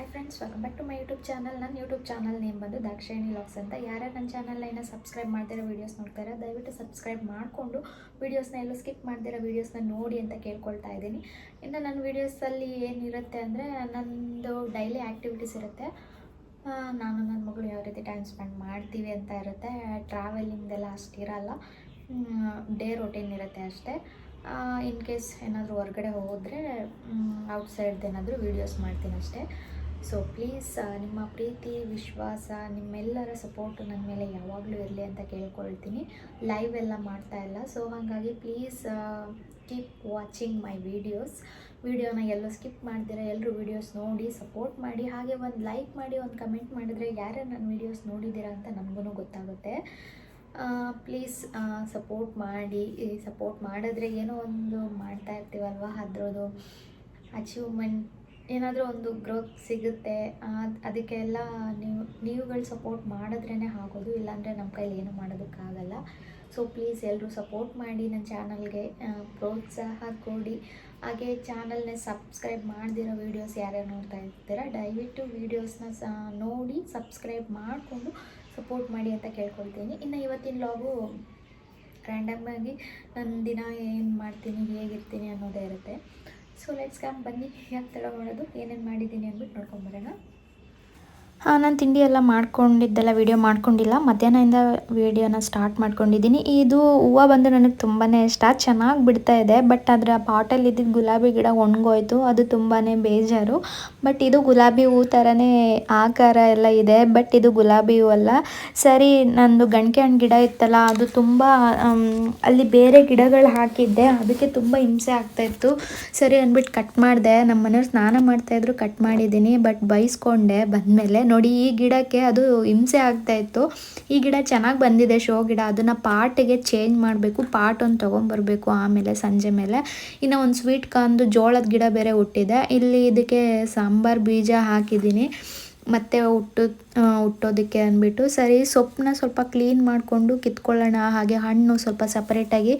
Hi friends welcome back to my YouTube channel ನನ್ನ YouTube channel name ಬಂದು Dakshayani LOX ಅಂತ. ಯಾರ್ಯಾರು ನನ್ನ ಚಾನಲ್ನ ಏನೋ ಸಬ್ಸ್ಕ್ರೈಬ್ ಮಾಡ್ದಿರೋ ವೀಡಿಯೋಸ್ ನೋಡ್ತಾರೆ, ದಯವಿಟ್ಟು ಸಬ್ಸ್ಕ್ರೈಬ್ ಮಾಡಿಕೊಂಡು ವೀಡಿಯೋಸ್ನ ಎಲ್ಲೂ ಸ್ಕಿಪ್ ಮಾಡ್ದಿರೋ ವೀಡಿಯೋಸ್ನ ನೋಡಿ ಅಂತ ಕೇಳ್ಕೊಳ್ತಾ ಇದ್ದೀನಿ. ಇನ್ನು ನನ್ನ ವೀಡಿಯೋಸಲ್ಲಿ ಏನಿರುತ್ತೆ ಅಂದರೆ ನನ್ನದು ಡೈಲಿ ಆ್ಯಕ್ಟಿವಿಟೀಸ್ ಇರುತ್ತೆ. ನಾನು ನನ್ನ ಮಗಳು ಯಾವ ರೀತಿ ಟೈಮ್ ಸ್ಪೆಂಡ್ ಮಾಡ್ತೀವಿ ಅಂತ ಇರುತ್ತೆ. ಟ್ರಾವೆಲಿಂಗ್ದೆಲ್ಲ ಅಷ್ಟಿರಲ್ಲ ಡೇ ರೊಟೀನ್ ಇರುತ್ತೆ ಅಷ್ಟೇ. ಇನ್ ಕೇಸ್ ಏನಾದರೂ ಹೊರಗಡೆ ಹೋದರೆ ಔಟ್ಸೈಡ್ದು ಏನಾದರೂ ವೀಡಿಯೋಸ್ ಮಾಡ್ತೀನಿ ಅಷ್ಟೇ. ಸೊ ಪ್ಲೀಸ್ ನಿಮ್ಮ ಪ್ರೀತಿ, ವಿಶ್ವಾಸ, ನಿಮ್ಮೆಲ್ಲರ ಸಪೋರ್ಟು ನನ್ನ ಮೇಲೆ ಯಾವಾಗಲೂ ಇರಲಿ ಅಂತ ಕೇಳ್ಕೊಳ್ತೀನಿ. ಲೈವ್ ಎಲ್ಲ ಮಾಡ್ತಾ ಇಲ್ಲ. ಸೊ ಹಾಗಾಗಿ please keep watching my videos ವೀಡಿಯೋನ ಎಲ್ಲೋ ಸ್ಕಿಪ್ ಮಾಡ್ತೀರಾ ಎಲ್ಲರೂ ವೀಡಿಯೋಸ್ ನೋಡಿ ಸಪೋರ್ಟ್ ಮಾಡಿ, ಹಾಗೆ ಒಂದು ಲೈಕ್ ಮಾಡಿ, ಒಂದು ಕಮೆಂಟ್ ಮಾಡಿದರೆ ಯಾರ್ಯಾರು ನನ್ನ ವೀಡಿಯೋಸ್ ನೋಡಿದ್ದೀರಾ ಅಂತ ನಮಗೂ ಗೊತ್ತಾಗುತ್ತೆ. ಪ್ಲೀಸ್ ಸಪೋರ್ಟ್ ಮಾಡಿ ಸಪೋರ್ಟ್ ಮಾಡಿದ್ರೆ ಏನೋ ಒಂದು ಮಾಡ್ತಾ ಇರ್ತೀವಲ್ವ, ಅದ್ರದ್ದು ಅಚೀವ್ಮೆಂಟ್ ಏನಾದರೂ ಒಂದು ಗ್ರೋತ್ ಸಿಗುತ್ತೆ ಅದಕ್ಕೆಲ್ಲ ನೀವು, ನೀವುಗಳು ಸಪೋರ್ಟ್ ಮಾಡಿದ್ರೇ ಆಗೋದು, ಇಲ್ಲಾಂದರೆ ನಮ್ಮ ಕೈಲಿ ಏನು ಮಾಡೋದಕ್ಕಾಗಲ್ಲ. ಸೊ ಪ್ಲೀಸ್ ಎಲ್ಲರೂ ಸಪೋರ್ಟ್ ಮಾಡಿ ನನ್ನ ಚಾನಲ್ಗೆ ಪ್ರೋತ್ಸಾಹ ಕೊಡಿ. ಹಾಗೆ ಚಾನಲ್ನ ಸಬ್ಸ್ಕ್ರೈಬ್ ಮಾಡ್ದಿರೋ ವೀಡಿಯೋಸ್ ಯಾರ್ಯಾರು ನೋಡ್ತಾ ಇರ್ತೀರ, ದಯವಿಟ್ಟು ವೀಡಿಯೋಸ್ನ ನೋಡಿ ಸಬ್ಸ್ಕ್ರೈಬ್ ಮಾಡಿಕೊಂಡು ಸಪೋರ್ಟ್ ಮಾಡಿ ಅಂತ ಕೇಳ್ಕೊಳ್ತೀನಿ. ಇನ್ನು ಇವತ್ತಿನ ಲಾಗು ರ್ಯಾಂಡಮ್ ಆಗಿ ನನ್ನ ದಿನ ಏನು ಮಾಡ್ತೀನಿ, ಹೇಗಿರ್ತೀನಿ ಅನ್ನೋದೇ ಇರುತ್ತೆ. ಸೊ ಲೆಟ್ಸ್ ಕಮ್ ಬನ್ನಿ. ಯಾಕೆ ತಡ ಮಾಡೋದು ಏನೇನು ಮಾಡಿದ್ದೀನಿ ಅಂದ್ಬಿಟ್ಟು ನೋಡ್ಕೊಂಬರೋಣ ಹಾಂ, ನಾನು ತಿಂಡಿ ಎಲ್ಲ ಮಾಡ್ಕೊಂಡಿದ್ದೆಲ್ಲ ವೀಡಿಯೋ ಮಾಡ್ಕೊಂಡಿಲ್ಲ. ಮಧ್ಯಾಹ್ನದಿಂದ ವೀಡಿಯೋನ ಸ್ಟಾರ್ಟ್ ಮಾಡ್ಕೊಂಡಿದ್ದೀನಿ. ಇದು ಹೂವು ಬಂದು ನನಗೆ ತುಂಬಾ ಇಷ್ಟ. ಚೆನ್ನಾಗಿ ಬಿಡ್ತಾ ಇದೆ. ಬಟ್ ಅದರ ಪಾಟಲ್ಲಿ ಇದ್ದಿದ್ದ ಗುಲಾಬಿ ಗಿಡ ಒಣಗೋಯ್ತು. ಅದು ತುಂಬಾ ಬೇಜಾರು. ಬಟ್ ಇದು ಗುಲಾಬಿ ಹೂ ಥರನೇ ಆಕಾರ ಎಲ್ಲ ಇದೆ. ಬಟ್ ಇದು ಗುಲಾಬಿ ಹೂ ಅಲ್ಲ. ಸರಿ, ನಂದು ಗಣಕೆ ಹಣ್ಣು ಗಿಡ ಇತ್ತಲ್ಲ. ಅದು ತುಂಬ ಅಲ್ಲಿ ಬೇರೆ ಗಿಡಗಳು ಹಾಕಿದ್ದೆ. ಅದಕ್ಕೆ ತುಂಬ ಹಿಂಸೆ ಆಗ್ತಾಯಿತ್ತು ಸರಿ ಅಂದ್ಬಿಟ್ಟು ಕಟ್ ಮಾಡಿದೆ. ನಮ್ಮ ಮನೆಯವ್ರು ಸ್ನಾನ ಮಾಡ್ತಾಯಿದ್ರು ಕಟ್ ಮಾಡಿದ್ದೀನಿ. ಬಟ್ ಬೈಸ್ಕೊಂಡೆ. ಬಂದಮೇಲೆ ನೋಡಿ ಈ ಗಿಡಕ್ಕೆ ಅದು ಹಿಂಸೆ ಆಗ್ತಾಯಿತ್ತು ಈ ಗಿಡ ಚೆನ್ನಾಗಿ ಬಂದಿದೆ ಶೋ ಗಿಡ. ಅದನ್ನು ಪಾಟಿಗೆ ಚೇಂಜ್ ಮಾಡಬೇಕು, ಪಾಟ್ ಒಂದು ತೊಗೊಂಬರ್ಬೇಕು ಆಮೇಲೆ ಸಂಜೆ ಮೇಲೆ. ಇನ್ನು ಒಂದು ಸ್ವೀಟ್ ಕಾಂದು ಜೋಳದ ಗಿಡ ಬೇರೆ ಹುಟ್ಟಿದೆ. ಇಲ್ಲಿ ಇದಕ್ಕೆ ಸಾಂಬಾರು ಬೀಜ ಹಾಕಿದ್ದೀನಿ. ಮತ್ತೆ ಹುಟ್ಟು ಹುಟ್ಟೋದಕ್ಕೆ ಅಂದ್ಬಿಟ್ಟು. ಸರಿ ಸೊಪ್ಪನ್ನ ಸ್ವಲ್ಪ ಕ್ಲೀನ್ ಮಾಡಿಕೊಂಡು ಕಿತ್ಕೊಳ್ಳೋಣ. ಹಾಗೆ ಹಣ್ಣು ಸ್ವಲ್ಪ ಸಪ್ರೇಟಾಗಿ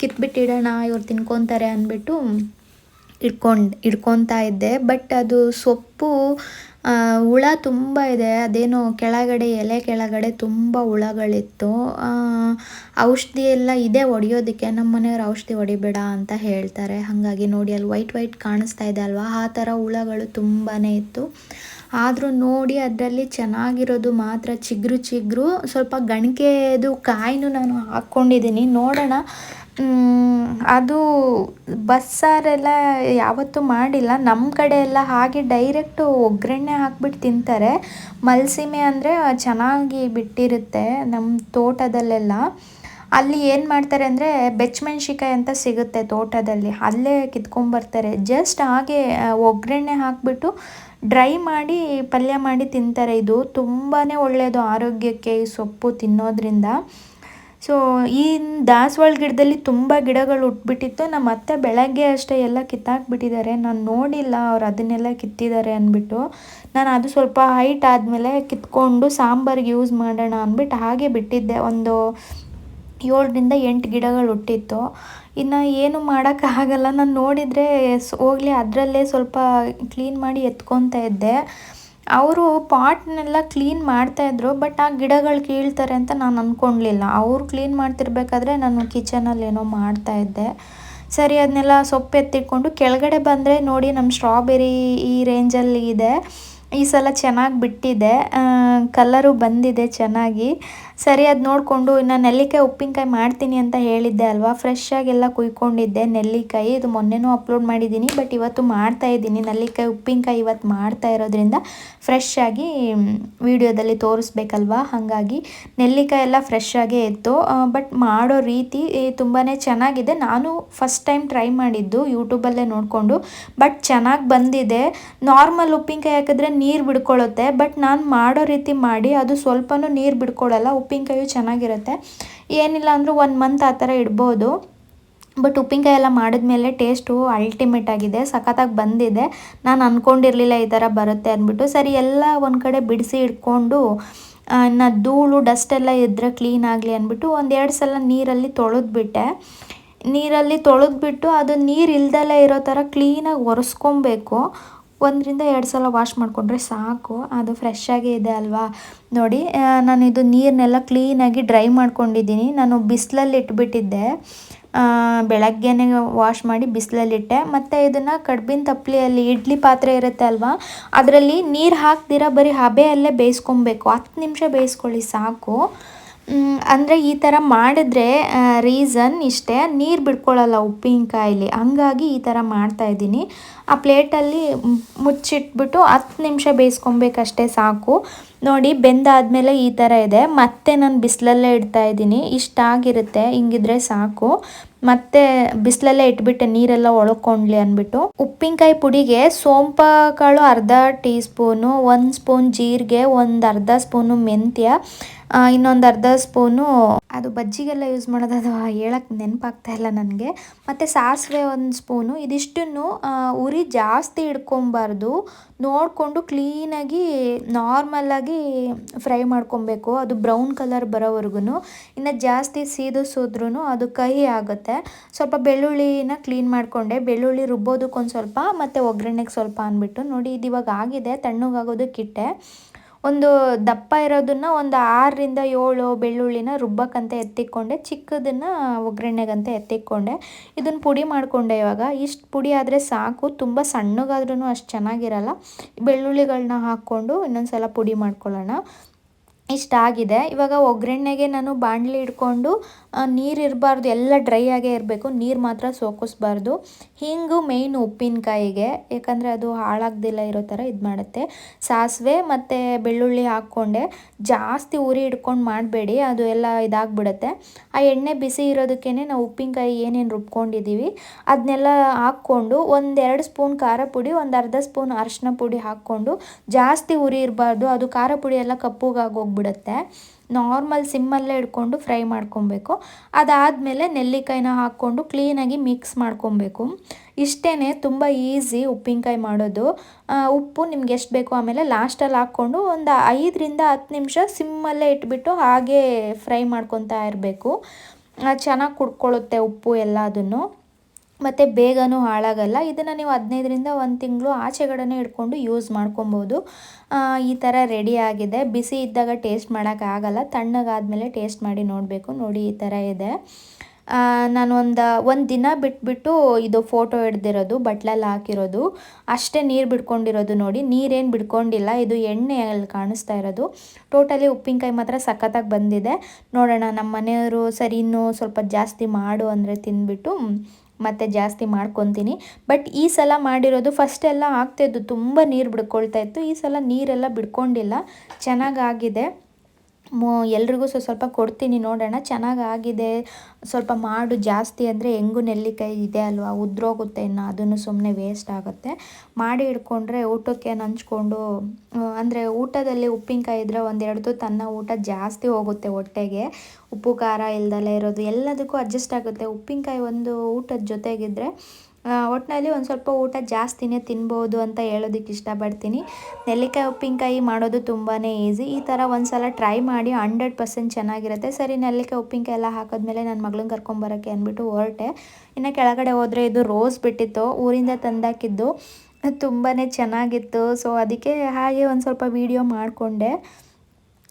ಕಿತ್ಬಿಟ್ಟಿಡೋಣ, ಇವ್ರು ತಿನ್ಕೊತಾರೆ ಅಂದ್ಬಿಟ್ಟು ಇಟ್ಕೊಂಡು, ಇಟ್ಕೊತಾ ಇದ್ದೆ. ಬಟ್ ಅದು ಸೊಪ್ಪು ಹುಳ ತುಂಬ ಇದೆ. ಅದೇನೋ ಕೆಳಗಡೆ, ಎಲೆ ಕೆಳಗಡೆ ತುಂಬ ಹುಳಗಳಿತ್ತು. ಔಷಧಿ ಎಲ್ಲ ಇದೆ ಹೊಡಿಯೋದಕ್ಕೆ. ನಮ್ಮ ಮನೆಯವ್ರು ಔಷಧಿ ಹೊಡಿಬೇಡ ಅಂತ ಹೇಳ್ತಾರೆ. ಹಾಗಾಗಿ ನೋಡಿ, ಅಲ್ಲಿ ವೈಟ್ ವೈಟ್ ಕಾಣಿಸ್ತಾ ಇದೆ ಅಲ್ವಾ? ಆ ಥರ ಹುಳಗಳು ತುಂಬಾ ಇತ್ತು. ಆದರೂ ನೋಡಿ, ಅದರಲ್ಲಿ ಚೆನ್ನಾಗಿರೋದು ಮಾತ್ರ ಚಿಗ್ರು ಚಿಗ್ರು. ಸ್ವಲ್ಪ ಗಣಿಕೆದು ಕಾಯಿನೂ ನಾನು ಹಾಕ್ಕೊಂಡಿದ್ದೀನಿ. ನೋಡೋಣ. ಅದು ಬಸ್ಸಾರೆಲ್ಲ ಯಾವತ್ತೂ ಮಾಡಿಲ್ಲ. ನಮ್ಮ ಕಡೆ ಎಲ್ಲ ಹಾಗೆ ಡೈರೆಕ್ಟು ಒಗ್ಗರಣೆ ಹಾಕ್ಬಿಟ್ಟು ತಿಂತಾರೆ. ಮಲ್ಸೀಮೆ ಅಂದರೆ ಚೆನ್ನಾಗಿ ಬಿಟ್ಟಿರುತ್ತೆ ನಮ್ಮ ತೋಟದಲ್ಲೆಲ್ಲ. ಅಲ್ಲಿ ಏನು ಮಾಡ್ತಾರೆ ಅಂದರೆ ಬೆಚ್ಚಮೆಣ್ಸಿಕಾಯಿ ಅಂತ ಸಿಗುತ್ತೆ ತೋಟದಲ್ಲಿ. ಅಲ್ಲೇ ಕಿತ್ಕೊಂಬರ್ತಾರೆ ಜಸ್ಟ್ ಹಾಗೆ ಒಗ್ಗರಣೆ ಹಾಕಿಬಿಟ್ಟು ಡ್ರೈ ಮಾಡಿ ಪಲ್ಯ ಮಾಡಿ ತಿಂತಾರೆ. ಇದು ತುಂಬಾ ಒಳ್ಳೆಯದು ಆರೋಗ್ಯಕ್ಕೆ ಈ ಸೊಪ್ಪು ತಿನ್ನೋದ್ರಿಂದ. ಸೊ ಈ ದಾಸವಾಳ ಗಿಡದಲ್ಲಿ ತುಂಬ ಗಿಡಗಳು ಉಟ್ಬಿಟ್ಟಿತ್ತು ನಮ್ಮ ಅತ್ತೆ ಬೆಳಗ್ಗೆ ಅಷ್ಟೇ ಎಲ್ಲ ಕಿತ್ತಾಕ್ಬಿಟ್ಟಿದ್ದಾರೆ. ನಾನು ನೋಡಿಲ್ಲ ಅವ್ರು ಅದನ್ನೆಲ್ಲ ಕಿತ್ತಿದ್ದಾರೆ ಅಂದ್ಬಿಟ್ಟು. ನಾನು ಅದು ಸ್ವಲ್ಪ ಹೈಟ್ ಆದಮೇಲೆ ಕಿತ್ಕೊಂಡು ಸಾಂಬಾರಿಗೆ ಯೂಸ್ ಮಾಡೋಣ ಅಂದ್ಬಿಟ್ಟು ಹಾಗೆ ಬಿಟ್ಟಿದ್ದೆ. ಒಂದು ಏಳರಿಂದ ಎಂಟು ಗಿಡಗಳು ಹುಟ್ಟಿತ್ತು. ಇನ್ನು ಏನು ಮಾಡೋಕ್ಕಾಗಲ್ಲ ನಾನು ನೋಡಿದರೆ ಹೋಗ್ಲಿ ಅದರಲ್ಲೇ ಸ್ವಲ್ಪ ಕ್ಲೀನ್ ಮಾಡಿ ಎತ್ಕೊತಾ ಇದ್ದೆ. ಅವರು ಪಾಟ್ನೆಲ್ಲ ಕ್ಲೀನ್ ಮಾಡ್ತಾಯಿದ್ರು ಬಟ್ ಆ ಗಿಡಗಳು ಕೀಳ್ತಾರೆ ಅಂತ ನಾನು ಅಂದ್ಕೊಳ್ಲಿಲ್ಲ ಅವರು ಕ್ಲೀನ್ ಮಾಡ್ತಿರ್ಬೇಕಾದ್ರೆ ನಾನು ಕಿಚನಲ್ಲಿ ಏನೋ ಮಾಡ್ತಾಯಿದ್ದೆ ಸರಿ ಅದನ್ನೆಲ್ಲ ಸೊಪ್ಪು ಎತ್ತಿಟ್ಕೊಂಡು ಕೆಳಗಡೆ ಬಂದರೆ ನೋಡಿ ನಮ್ಮ ಸ್ಟ್ರಾಬೆರಿ ಈ ರೇಂಜಲ್ಲಿ ಇದೆ. ಈ ಸಲ ಚೆನ್ನಾಗಿ ಬಿಟ್ಟಿದೆ. ಕಲರು ಬಂದಿದೆ ಚೆನ್ನಾಗಿ. ಸರಿ, ಅದು ನೋಡಿಕೊಂಡು ಇನ್ನು ನೆಲ್ಲಿಕಾಯಿ ಉಪ್ಪಿನಕಾಯಿ ಮಾಡ್ತೀನಿ ಅಂತ ಹೇಳಿದ್ದೆ ಅಲ್ವಾ? ಫ್ರೆಶ್ ಆಗೆಲ್ಲ ಕುಯ್ಕೊಂಡಿದ್ದೆ ನೆಲ್ಲಿಕಾಯಿ. ಇದು ಮೊನ್ನೆನೂ ಅಪ್ಲೋಡ್ ಮಾಡಿದ್ದೀನಿ ಬಟ್ ಇವತ್ತು ಮಾಡ್ತಾ ಇದ್ದೀನಿ. ನೆಲ್ಲಿಕಾಯಿ ಉಪ್ಪಿನಕಾಯಿ ಇವತ್ತು ಮಾಡ್ತಾ ಇರೋದ್ರಿಂದ ಫ್ರೆಶ್ ಆಗಿ ವಿಡಿಯೋದಲ್ಲಿ ತೋರಿಸ್ಬೇಕಲ್ವಾ? ಹಾಗಾಗಿ ನೆಲ್ಲಿಕಾಯಿ ಎಲ್ಲ ಫ್ರೆಶ್ ಆಗೇ ಇತ್ತು. ಬಟ್ ಮಾಡೋ ರೀತಿ ತುಂಬಾ ಚೆನ್ನಾಗಿದೆ. ನಾನು ಫಸ್ಟ್ ಟೈಮ್ ಟ್ರೈ ಮಾಡಿದ್ದು ಯೂಟ್ಯೂಬಲ್ಲೇ ನೋಡಿಕೊಂಡು ಬಟ್ ಚೆನ್ನಾಗಿ ಬಂದಿದೆ. ನಾರ್ಮಲ್ ಉಪ್ಪಿನಕಾಯಿ ಹಾಕಿದ್ರೆ ನೀರು ಬಿಡ್ಕೊಳ್ಳುತ್ತೆ ಬಟ್ ನಾನು ಮಾಡೋ ರೀತಿ ಮಾಡಿ, ಅದು ಸ್ವಲ್ಪನೂ ನೀರು ಬಿಡ್ಕೊಳ್ಳಲ್ಲ ಉಪ್ಪಿನಕಾಯಿ ಚೆನ್ನಾಗಿರುತ್ತೆ. ಏನಿಲ್ಲ ಅಂದರೂ ಒನ್ ಮಂತ್ ಆ ಥರ ಇಡ್ಬೋದು. ಬಟ್ ಉಪ್ಪಿನಕಾಯಿ ಎಲ್ಲ ಮಾಡಿದ್ಮೇಲೆ ಟೇಸ್ಟು ಅಲ್ಟಿಮೇಟ್ ಆಗಿದೆ. ಸಖತ್ತಾಗಿ ಬಂದಿದೆ. ನಾನು ಅಂದ್ಕೊಂಡಿರಲಿಲ್ಲ ಈ ಥರ ಬರುತ್ತೆ ಅಂದ್ಬಿಟ್ಟು. ಸರಿ, ಎಲ್ಲ ಒಂದು ಕಡೆ ಬಿಡಿಸಿ ಇಟ್ಕೊಂಡು ಇನ್ನು ಧೂಳು ಡಸ್ಟ್ ಎಲ್ಲ ಇದ್ದರೆ ಕ್ಲೀನ್ ಆಗಲಿ ಅಂದ್ಬಿಟ್ಟು ಒಂದೆರಡು ಸಲ ನೀರಲ್ಲಿ ತೊಳೆದ್ಬಿಟ್ಟೆ. ನೀರಲ್ಲಿ ತೊಳೆದ್ಬಿಟ್ಟು ಅದು ನೀರು ಇಲ್ದಲೇ ಇರೋ ಥರ ಕ್ಲೀನಾಗಿ ಒರೆಸ್ಕೊಬೇಕು. ಒಂದರಿಂದ ಎರಡು ಸಲ ವಾಶ್ ಮಾಡಿಕೊಂಡ್ರೆ ಸಾಕು, ಅದು ಫ್ರೆಶ್ ಆಗೇ ಇದೆ ಅಲ್ವಾ? ನೋಡಿ ನಾನು ಇದು ನೀರನ್ನೆಲ್ಲ ಕ್ಲೀನಾಗಿ ಡ್ರೈ ಮಾಡ್ಕೊಂಡಿದ್ದೀನಿ. ನಾನು ಬಿಸಿಲಲ್ಲಿ ಇಟ್ಬಿಟ್ಟಿದ್ದೆ. ಬೆಳಗ್ಗೆನೇ ವಾಶ್ ಮಾಡಿ ಬಿಸಿಲಲ್ಲಿಟ್ಟೆ ಮತ್ತು ಇದನ್ನು ಕಡ್ಬಿನ ತಪ್ಪಲಿಯಲ್ಲಿ ಇಡ್ಲಿ ಪಾತ್ರೆ ಇರುತ್ತೆ ಅಲ್ವಾ? ಅದರಲ್ಲಿ ನೀರು ಹಾಕ್ದಿರ ಬರೀ ಹಬೆಯಲ್ಲೇ ಬೇಯಿಸ್ಕೊಬೇಕು. ಹತ್ತು ನಿಮಿಷ ಬೇಯಿಸ್ಕೊಳ್ಳಿ, ಸಾಕು. ಅಂದರೆ ಈ ಥರ ಮಾಡಿದ್ರೆ ರೀಸನ್ ಇಷ್ಟೇ. ನೀರು ಬಿಡ್ಕೊಳ್ಳಲ್ಲ ಉಪ್ಪಿನಕಾಯಲ್ಲಿ ಹಂಗಾಗಿ ಈ ಥರ ಮಾಡ್ತಾ ಇದ್ದೀನಿ. ಆ ಪ್ಲೇಟಲ್ಲಿ ಮುಚ್ಚಿಟ್ಬಿಟ್ಟು ಹತ್ತು ನಿಮಿಷ ಬೇಯಿಸ್ಕೊಬೇಕಷ್ಟೇ ಸಾಕು. ನೋಡಿ, ಬೆಂದಾದಮೇಲೆ ಈ ಥರ ಇದೆ. ಮತ್ತೆ ನಾನು ಬಿಸಿಲಲ್ಲೇ ಇಡ್ತಾ ಇದ್ದೀನಿ. ಇಷ್ಟಾಗಿರುತ್ತೆ ಹಿಂಗಿದ್ರೆ ಸಾಕು. ಮತ್ತೆ ಬಿಸಿಲಲ್ಲೇ ಇಟ್ಬಿಟ್ಟೆ ನೀರೆಲ್ಲ ಒಳಕೊಂಡ್ಲಿ ಅಂದ್ಬಿಟ್ಟು. ಉಪ್ಪಿನಕಾಯಿ ಪುಡಿಗೆ ಸೋಂಪ ಕಾಳು ಅರ್ಧ ಟೀ ಸ್ಪೂನು ಒಂದು ಸ್ಪೂನ್ ಜೀರಿಗೆ, ಒಂದು ಅರ್ಧ ಸ್ಪೂನು ಮೆಂತ್ಯ ಇನ್ನೊಂದು ಅರ್ಧ ಸ್ಪೂನು ಅದು ಬಜ್ಜಿಗೆಲ್ಲ ಯೂಸ್ ಮಾಡೋದು ಅದು ಹೇಳಕ್ಕೆ ನೆನಪಾಗ್ತಾ ಇಲ್ಲ ನನಗೆ. ಮತ್ತು ಸಾಸಿವೆ ಒಂದು ಸ್ಪೂನು. ಇದಿಷ್ಟನ್ನು ಉರಿ ಜಾಸ್ತಿ ಇಡ್ಕೊಬಾರ್ದು ನೋಡಿಕೊಂಡು ಕ್ಲೀನಾಗಿ ನಾರ್ಮಲಾಗಿ ಫ್ರೈ ಮಾಡ್ಕೊಬೇಕು. ಅದು ಬ್ರೌನ್ ಕಲರ್ ಬರೋವರೆಗೂ ಇನ್ನು ಜಾಸ್ತಿ ಸೀದಿಸಿದ್ರೂ ಅದು ಕಹಿ ಆಗುತ್ತೆ. ಸ್ವಲ್ಪ ಬೆಳ್ಳುಳ್ಳಿನ ಕ್ಲೀನ್ ಮಾಡಿಕೊಂಡೆ. ಬೆಳ್ಳುಳ್ಳಿ ರುಬ್ಬೋದಕ್ಕೊಂದು ಸ್ವಲ್ಪ, ಮತ್ತು ಒಗ್ಗರಣೆಗೆ ಸ್ವಲ್ಪ ಅಂದ್ಬಿಟ್ಟು ನೋಡಿ ಇದು ಇವಾಗ ಆಗಿದೆ ತಣ್ಣಗಾಗೋದಕ್ಕಿಟ್ಟೆ ಒಂದು ದಪ್ಪ ಇರೋದನ್ನ ಒಂದು ಆರರಿಂದ ಏಳು ಬೆಳ್ಳುಳ್ಳಿನ ರುಬ್ಬಕ್ಕಂತ ಎತ್ತಿಕೊಂಡೆ, ಚಿಕ್ಕದನ್ನು ಒಗ್ಗರಣೆಗಂತ ಎತ್ತಿಕೊಂಡೆ. ಇದನ್ನು ಪುಡಿ ಮಾಡಿಕೊಂಡೆ ಇವಾಗ. ಇಷ್ಟು ಪುಡಿ ಆದರೆ ಸಾಕು, ತುಂಬ ಸಣ್ಣಗಾದ್ರೂ ಅಷ್ಟು ಚೆನ್ನಾಗಿರಲ್ಲ. ಬೆಳ್ಳುಳ್ಳಿಗಳನ್ನ ಹಾಕ್ಕೊಂಡು ಇನ್ನೊಂದು ಸಲ ಪುಡಿ ಮಾಡ್ಕೊಳ್ಳೋಣ. ಇಷ್ಟಾಗಿದೆ ಇವಾಗ ಒಗ್ಗರಣೆಗೆ ನಾನು ಬಾಣಲಿ ಇಟ್ಕೊಂಡು ನೀರು ಇರಬಾರ್ದು, ಎಲ್ಲ ಡ್ರೈ ಆಗೇ ಇರಬೇಕು. ನೀರು ಮಾತ್ರ ಸೋಕಿಸ್ಬಾರ್ದು. ಹಿಂಗು ಮೇಯ್ನ್ ಉಪ್ಪಿನಕಾಯಿಗೆ. ಯಾಕಂದರೆ ಅದು ಹಾಳಾಗ್ದಿಲ್ಲ ಇರೋ ಥರ ಇದು ಮಾಡುತ್ತೆ. ಸಾಸಿವೆ ಮತ್ತು ಬೆಳ್ಳುಳ್ಳಿ ಹಾಕ್ಕೊಂಡೆ. ಜಾಸ್ತಿ ಉರಿ ಹಿಡ್ಕೊಂಡು ಮಾಡಬೇಡಿ, ಅದು ಎಲ್ಲ ಇದಾಗ್ಬಿಡುತ್ತೆ. ಆ ಎಣ್ಣೆ ಬಿಸಿ ಇರೋದಕ್ಕೇ ನಾವು ಉಪ್ಪಿನಕಾಯಿ ಏನೇನು ರುಬ್ಕೊಂಡಿದ್ದೀವಿ ಅದನ್ನೆಲ್ಲ ಹಾಕ್ಕೊಂಡು ಒಂದೆರಡು ಸ್ಪೂನ್ ಖಾರ ಪುಡಿ, ಒಂದು ಅರ್ಧ ಸ್ಪೂನ್ ಅರಶಿನ ಪುಡಿ ಹಾಕ್ಕೊಂಡು ಜಾಸ್ತಿ ಉರಿ ಇರಬಾರ್ದು. ಅದು ಖಾರ ಪುಡಿ ಎಲ್ಲ ಕಪ್ಪುಗಾಗಿ ಹೋಗ್ಬಿಡುತ್ತೆ ನಾರ್ಮಲ್ ಸಿಮ್ಮಲ್ಲೇ ಇಟ್ಕೊಂಡು ಫ್ರೈ ಮಾಡ್ಕೊಬೇಕು. ಅದಾದಮೇಲೆ ನೆಲ್ಲಿಕಾಯಿನ ಹಾಕ್ಕೊಂಡು ಕ್ಲೀನಾಗಿ ಮಿಕ್ಸ್ ಮಾಡ್ಕೊಬೇಕು. ಇಷ್ಟೇ ತುಂಬ ಈಸಿ ಉಪ್ಪಿನಕಾಯಿ ಮಾಡೋದು. ಉಪ್ಪು ನಿಮ್ಗೆ ಎಷ್ಟು ಬೇಕು ಆಮೇಲೆ ಲಾಸ್ಟಲ್ಲಿ ಹಾಕ್ಕೊಂಡು ಒಂದು ಐದರಿಂದ ಹತ್ತು ನಿಮಿಷ ಸಿಮ್ಮಲ್ಲೇ ಇಟ್ಬಿಟ್ಟು ಹಾಗೇ ಫ್ರೈ ಮಾಡ್ಕೊತಾ ಇರಬೇಕು. ಚೆನ್ನಾಗಿ ಕುಡ್ಕೊಳ್ಳುತ್ತೆ ಉಪ್ಪು ಎಲ್ಲದನ್ನು. ಮತ್ತು ಬೇಗನೂ ಹಾಳಾಗಲ್ಲ. ಇದನ್ನು ನೀವು ಹದಿನೈದರಿಂದ ಒಂದು ತಿಂಗಳು ಆಚೆಗಡೆನೇ ಇಟ್ಕೊಂಡು ಯೂಸ್ ಮಾಡ್ಕೊಬೋದು. ಈ ಥರ ರೆಡಿ ಆಗಿದೆ. ಬಿಸಿ ಇದ್ದಾಗ ಟೇಸ್ಟ್ ಮಾಡೋಕ್ಕಾಗಲ್ಲ ತಣ್ಣಗಾದಮೇಲೆ ಟೇಸ್ಟ್ ಮಾಡಿ ನೋಡಬೇಕು. ನೋಡಿ ಈ ಥರ ಇದೆ. ನಾನು ಒಂದು ಒಂದು ದಿನ ಬಿಟ್ಬಿಟ್ಟು ಇದು ಫೋಟೋ ಹಿಡ್ದಿರೋದು, ಬಟ್ಲಲ್ಲಿ ಹಾಕಿರೋದು. ಅಷ್ಟೇ ನೀರು ಬಿಡ್ಕೊಂಡಿರೋದು ನೋಡಿ. ನೀರೇನು ಬಿಡ್ಕೊಂಡಿಲ್ಲ ಇದು ಎಣ್ಣೆ ಅಲ್ಲಿ ಕಾಣಿಸ್ತಾ ಇರೋದು. ಟೋಟಲಿ ಉಪ್ಪಿನಕಾಯಿ ಮಾತ್ರ ಸಖತ್ತಾಗಿ ಬಂದಿದೆ. ನೋಡೋಣ ನಮ್ಮ ಮನೆಯವರು ಸರಿ ಇನ್ನೂ ಸ್ವಲ್ಪ ಜಾಸ್ತಿ ಮಾಡು ಅಂದರೆ ತಿಂದ್ಬಿಟ್ಟು ಮತ್ತೆ ಜಾಸ್ತಿ ಮಾಡ್ಕೊತೀನಿ. ಬಟ್ ಈ ಸಲ ಮಾಡಿರೋದು ಫಸ್ಟ್ ಎಲ್ಲ ಆಗ್ತಾಯಿದ್ದು ತುಂಬ ನೀರು ಬಿಡ್ಕೊಳ್ತಾ ಇತ್ತು. ಈ ಸಲ ನೀರೆಲ್ಲ ಬಿಡ್ಕೊಂಡಿಲ್ಲ. ಚೆನ್ನಾಗಾಗಿದೆ. ಎಲ್ರಿಗೂ ಸ್ವಲ್ಪ ಸ್ವಲ್ಪ ಕೊಡ್ತೀನಿ ನೋಡೋಣ. ಚೆನ್ನಾಗಾಗಿದೆ. ಸ್ವಲ್ಪ ಮಾಡು ಜಾಸ್ತಿ ಅಂದರೆ ಹೆಂಗು ನೆಲ್ಲಿಕಾಯಿ ಇದೆ ಅಲ್ವಾ, ಉದ್ರೋಗುತ್ತೆ ಇನ್ನು ಅದನ್ನು ಸುಮ್ಮನೆ ವೇಸ್ಟ್ ಆಗುತ್ತೆ. ಮಾಡಿ ಇಟ್ಕೊಂಡ್ರೆ ಊಟಕ್ಕೆ ನಂಚ್ಕೊಂಡು ಅಂದರೆ ಊಟದಲ್ಲಿ ಉಪ್ಪಿನಕಾಯಿ ಇದ್ದರೆ ಒಂದೆರಡು ತನ್ನ ಊಟ ಜಾಸ್ತಿ ಹೋಗುತ್ತೆ ಹೊಟ್ಟೆಗೆ. ಉಪ್ಪು, ಖಾರ ಇಲ್ದಲೇ ಇರೋದು ಎಲ್ಲದಕ್ಕೂ ಅಡ್ಜಸ್ಟ್ ಆಗುತ್ತೆ. ಉಪ್ಪಿನಕಾಯಿ ಒಂದು ಊಟದ ಜೊತೆಗಿದ್ರೆ ಒಟ್ಟಿನಲ್ಲಿ ಒಂದು ಸ್ವಲ್ಪ ಊಟ ಜಾಸ್ತಿನೇ ತಿನ್ಬೋದು ಅಂತ ಹೇಳೋದಕ್ಕೆ ಇಷ್ಟಪಡ್ತೀನಿ. ನೆಲ್ಲಿಕಾಯಿ ಉಪ್ಪಿನಕಾಯಿ ಮಾಡೋದು ತುಂಬಾ ಈಸಿ ಈ ಥರ ಒಂದು ಸಲ ಟ್ರೈ ಮಾಡಿ ಹಂಡ್ರೆಡ್ ಪರ್ಸೆಂಟ್ ಚೆನ್ನಾಗಿರುತ್ತೆ. ಸರಿ, ನೆಲ್ಲಿಕಾಯಿ ಉಪ್ಪಿನಕಾಯಿ ಎಲ್ಲ ಹಾಕಿದ್ಮೇಲೆ ನನ್ನ ಮಗಳನ್ನ ಕರ್ಕೊಂಬರೋಕ್ಕೆ ಅಂದ್ಬಿಟ್ಟು ಹೊರಟೆ. ಇನ್ನು ಕೆಳಗಡೆ ಹೋದರೆ ಇದು ರೋಸ್ ಬಿಟ್ಟಿತ್ತು. ಊರಿಂದ ತಂದಾಕಿದ್ದು. ತುಂಬಾ ಚೆನ್ನಾಗಿತ್ತು. ಸೊ ಅದಕ್ಕೆ ಹಾಗೆ ಒಂದು ಸ್ವಲ್ಪ ವೀಡಿಯೋ ಮಾಡಿಕೊಂಡೆ.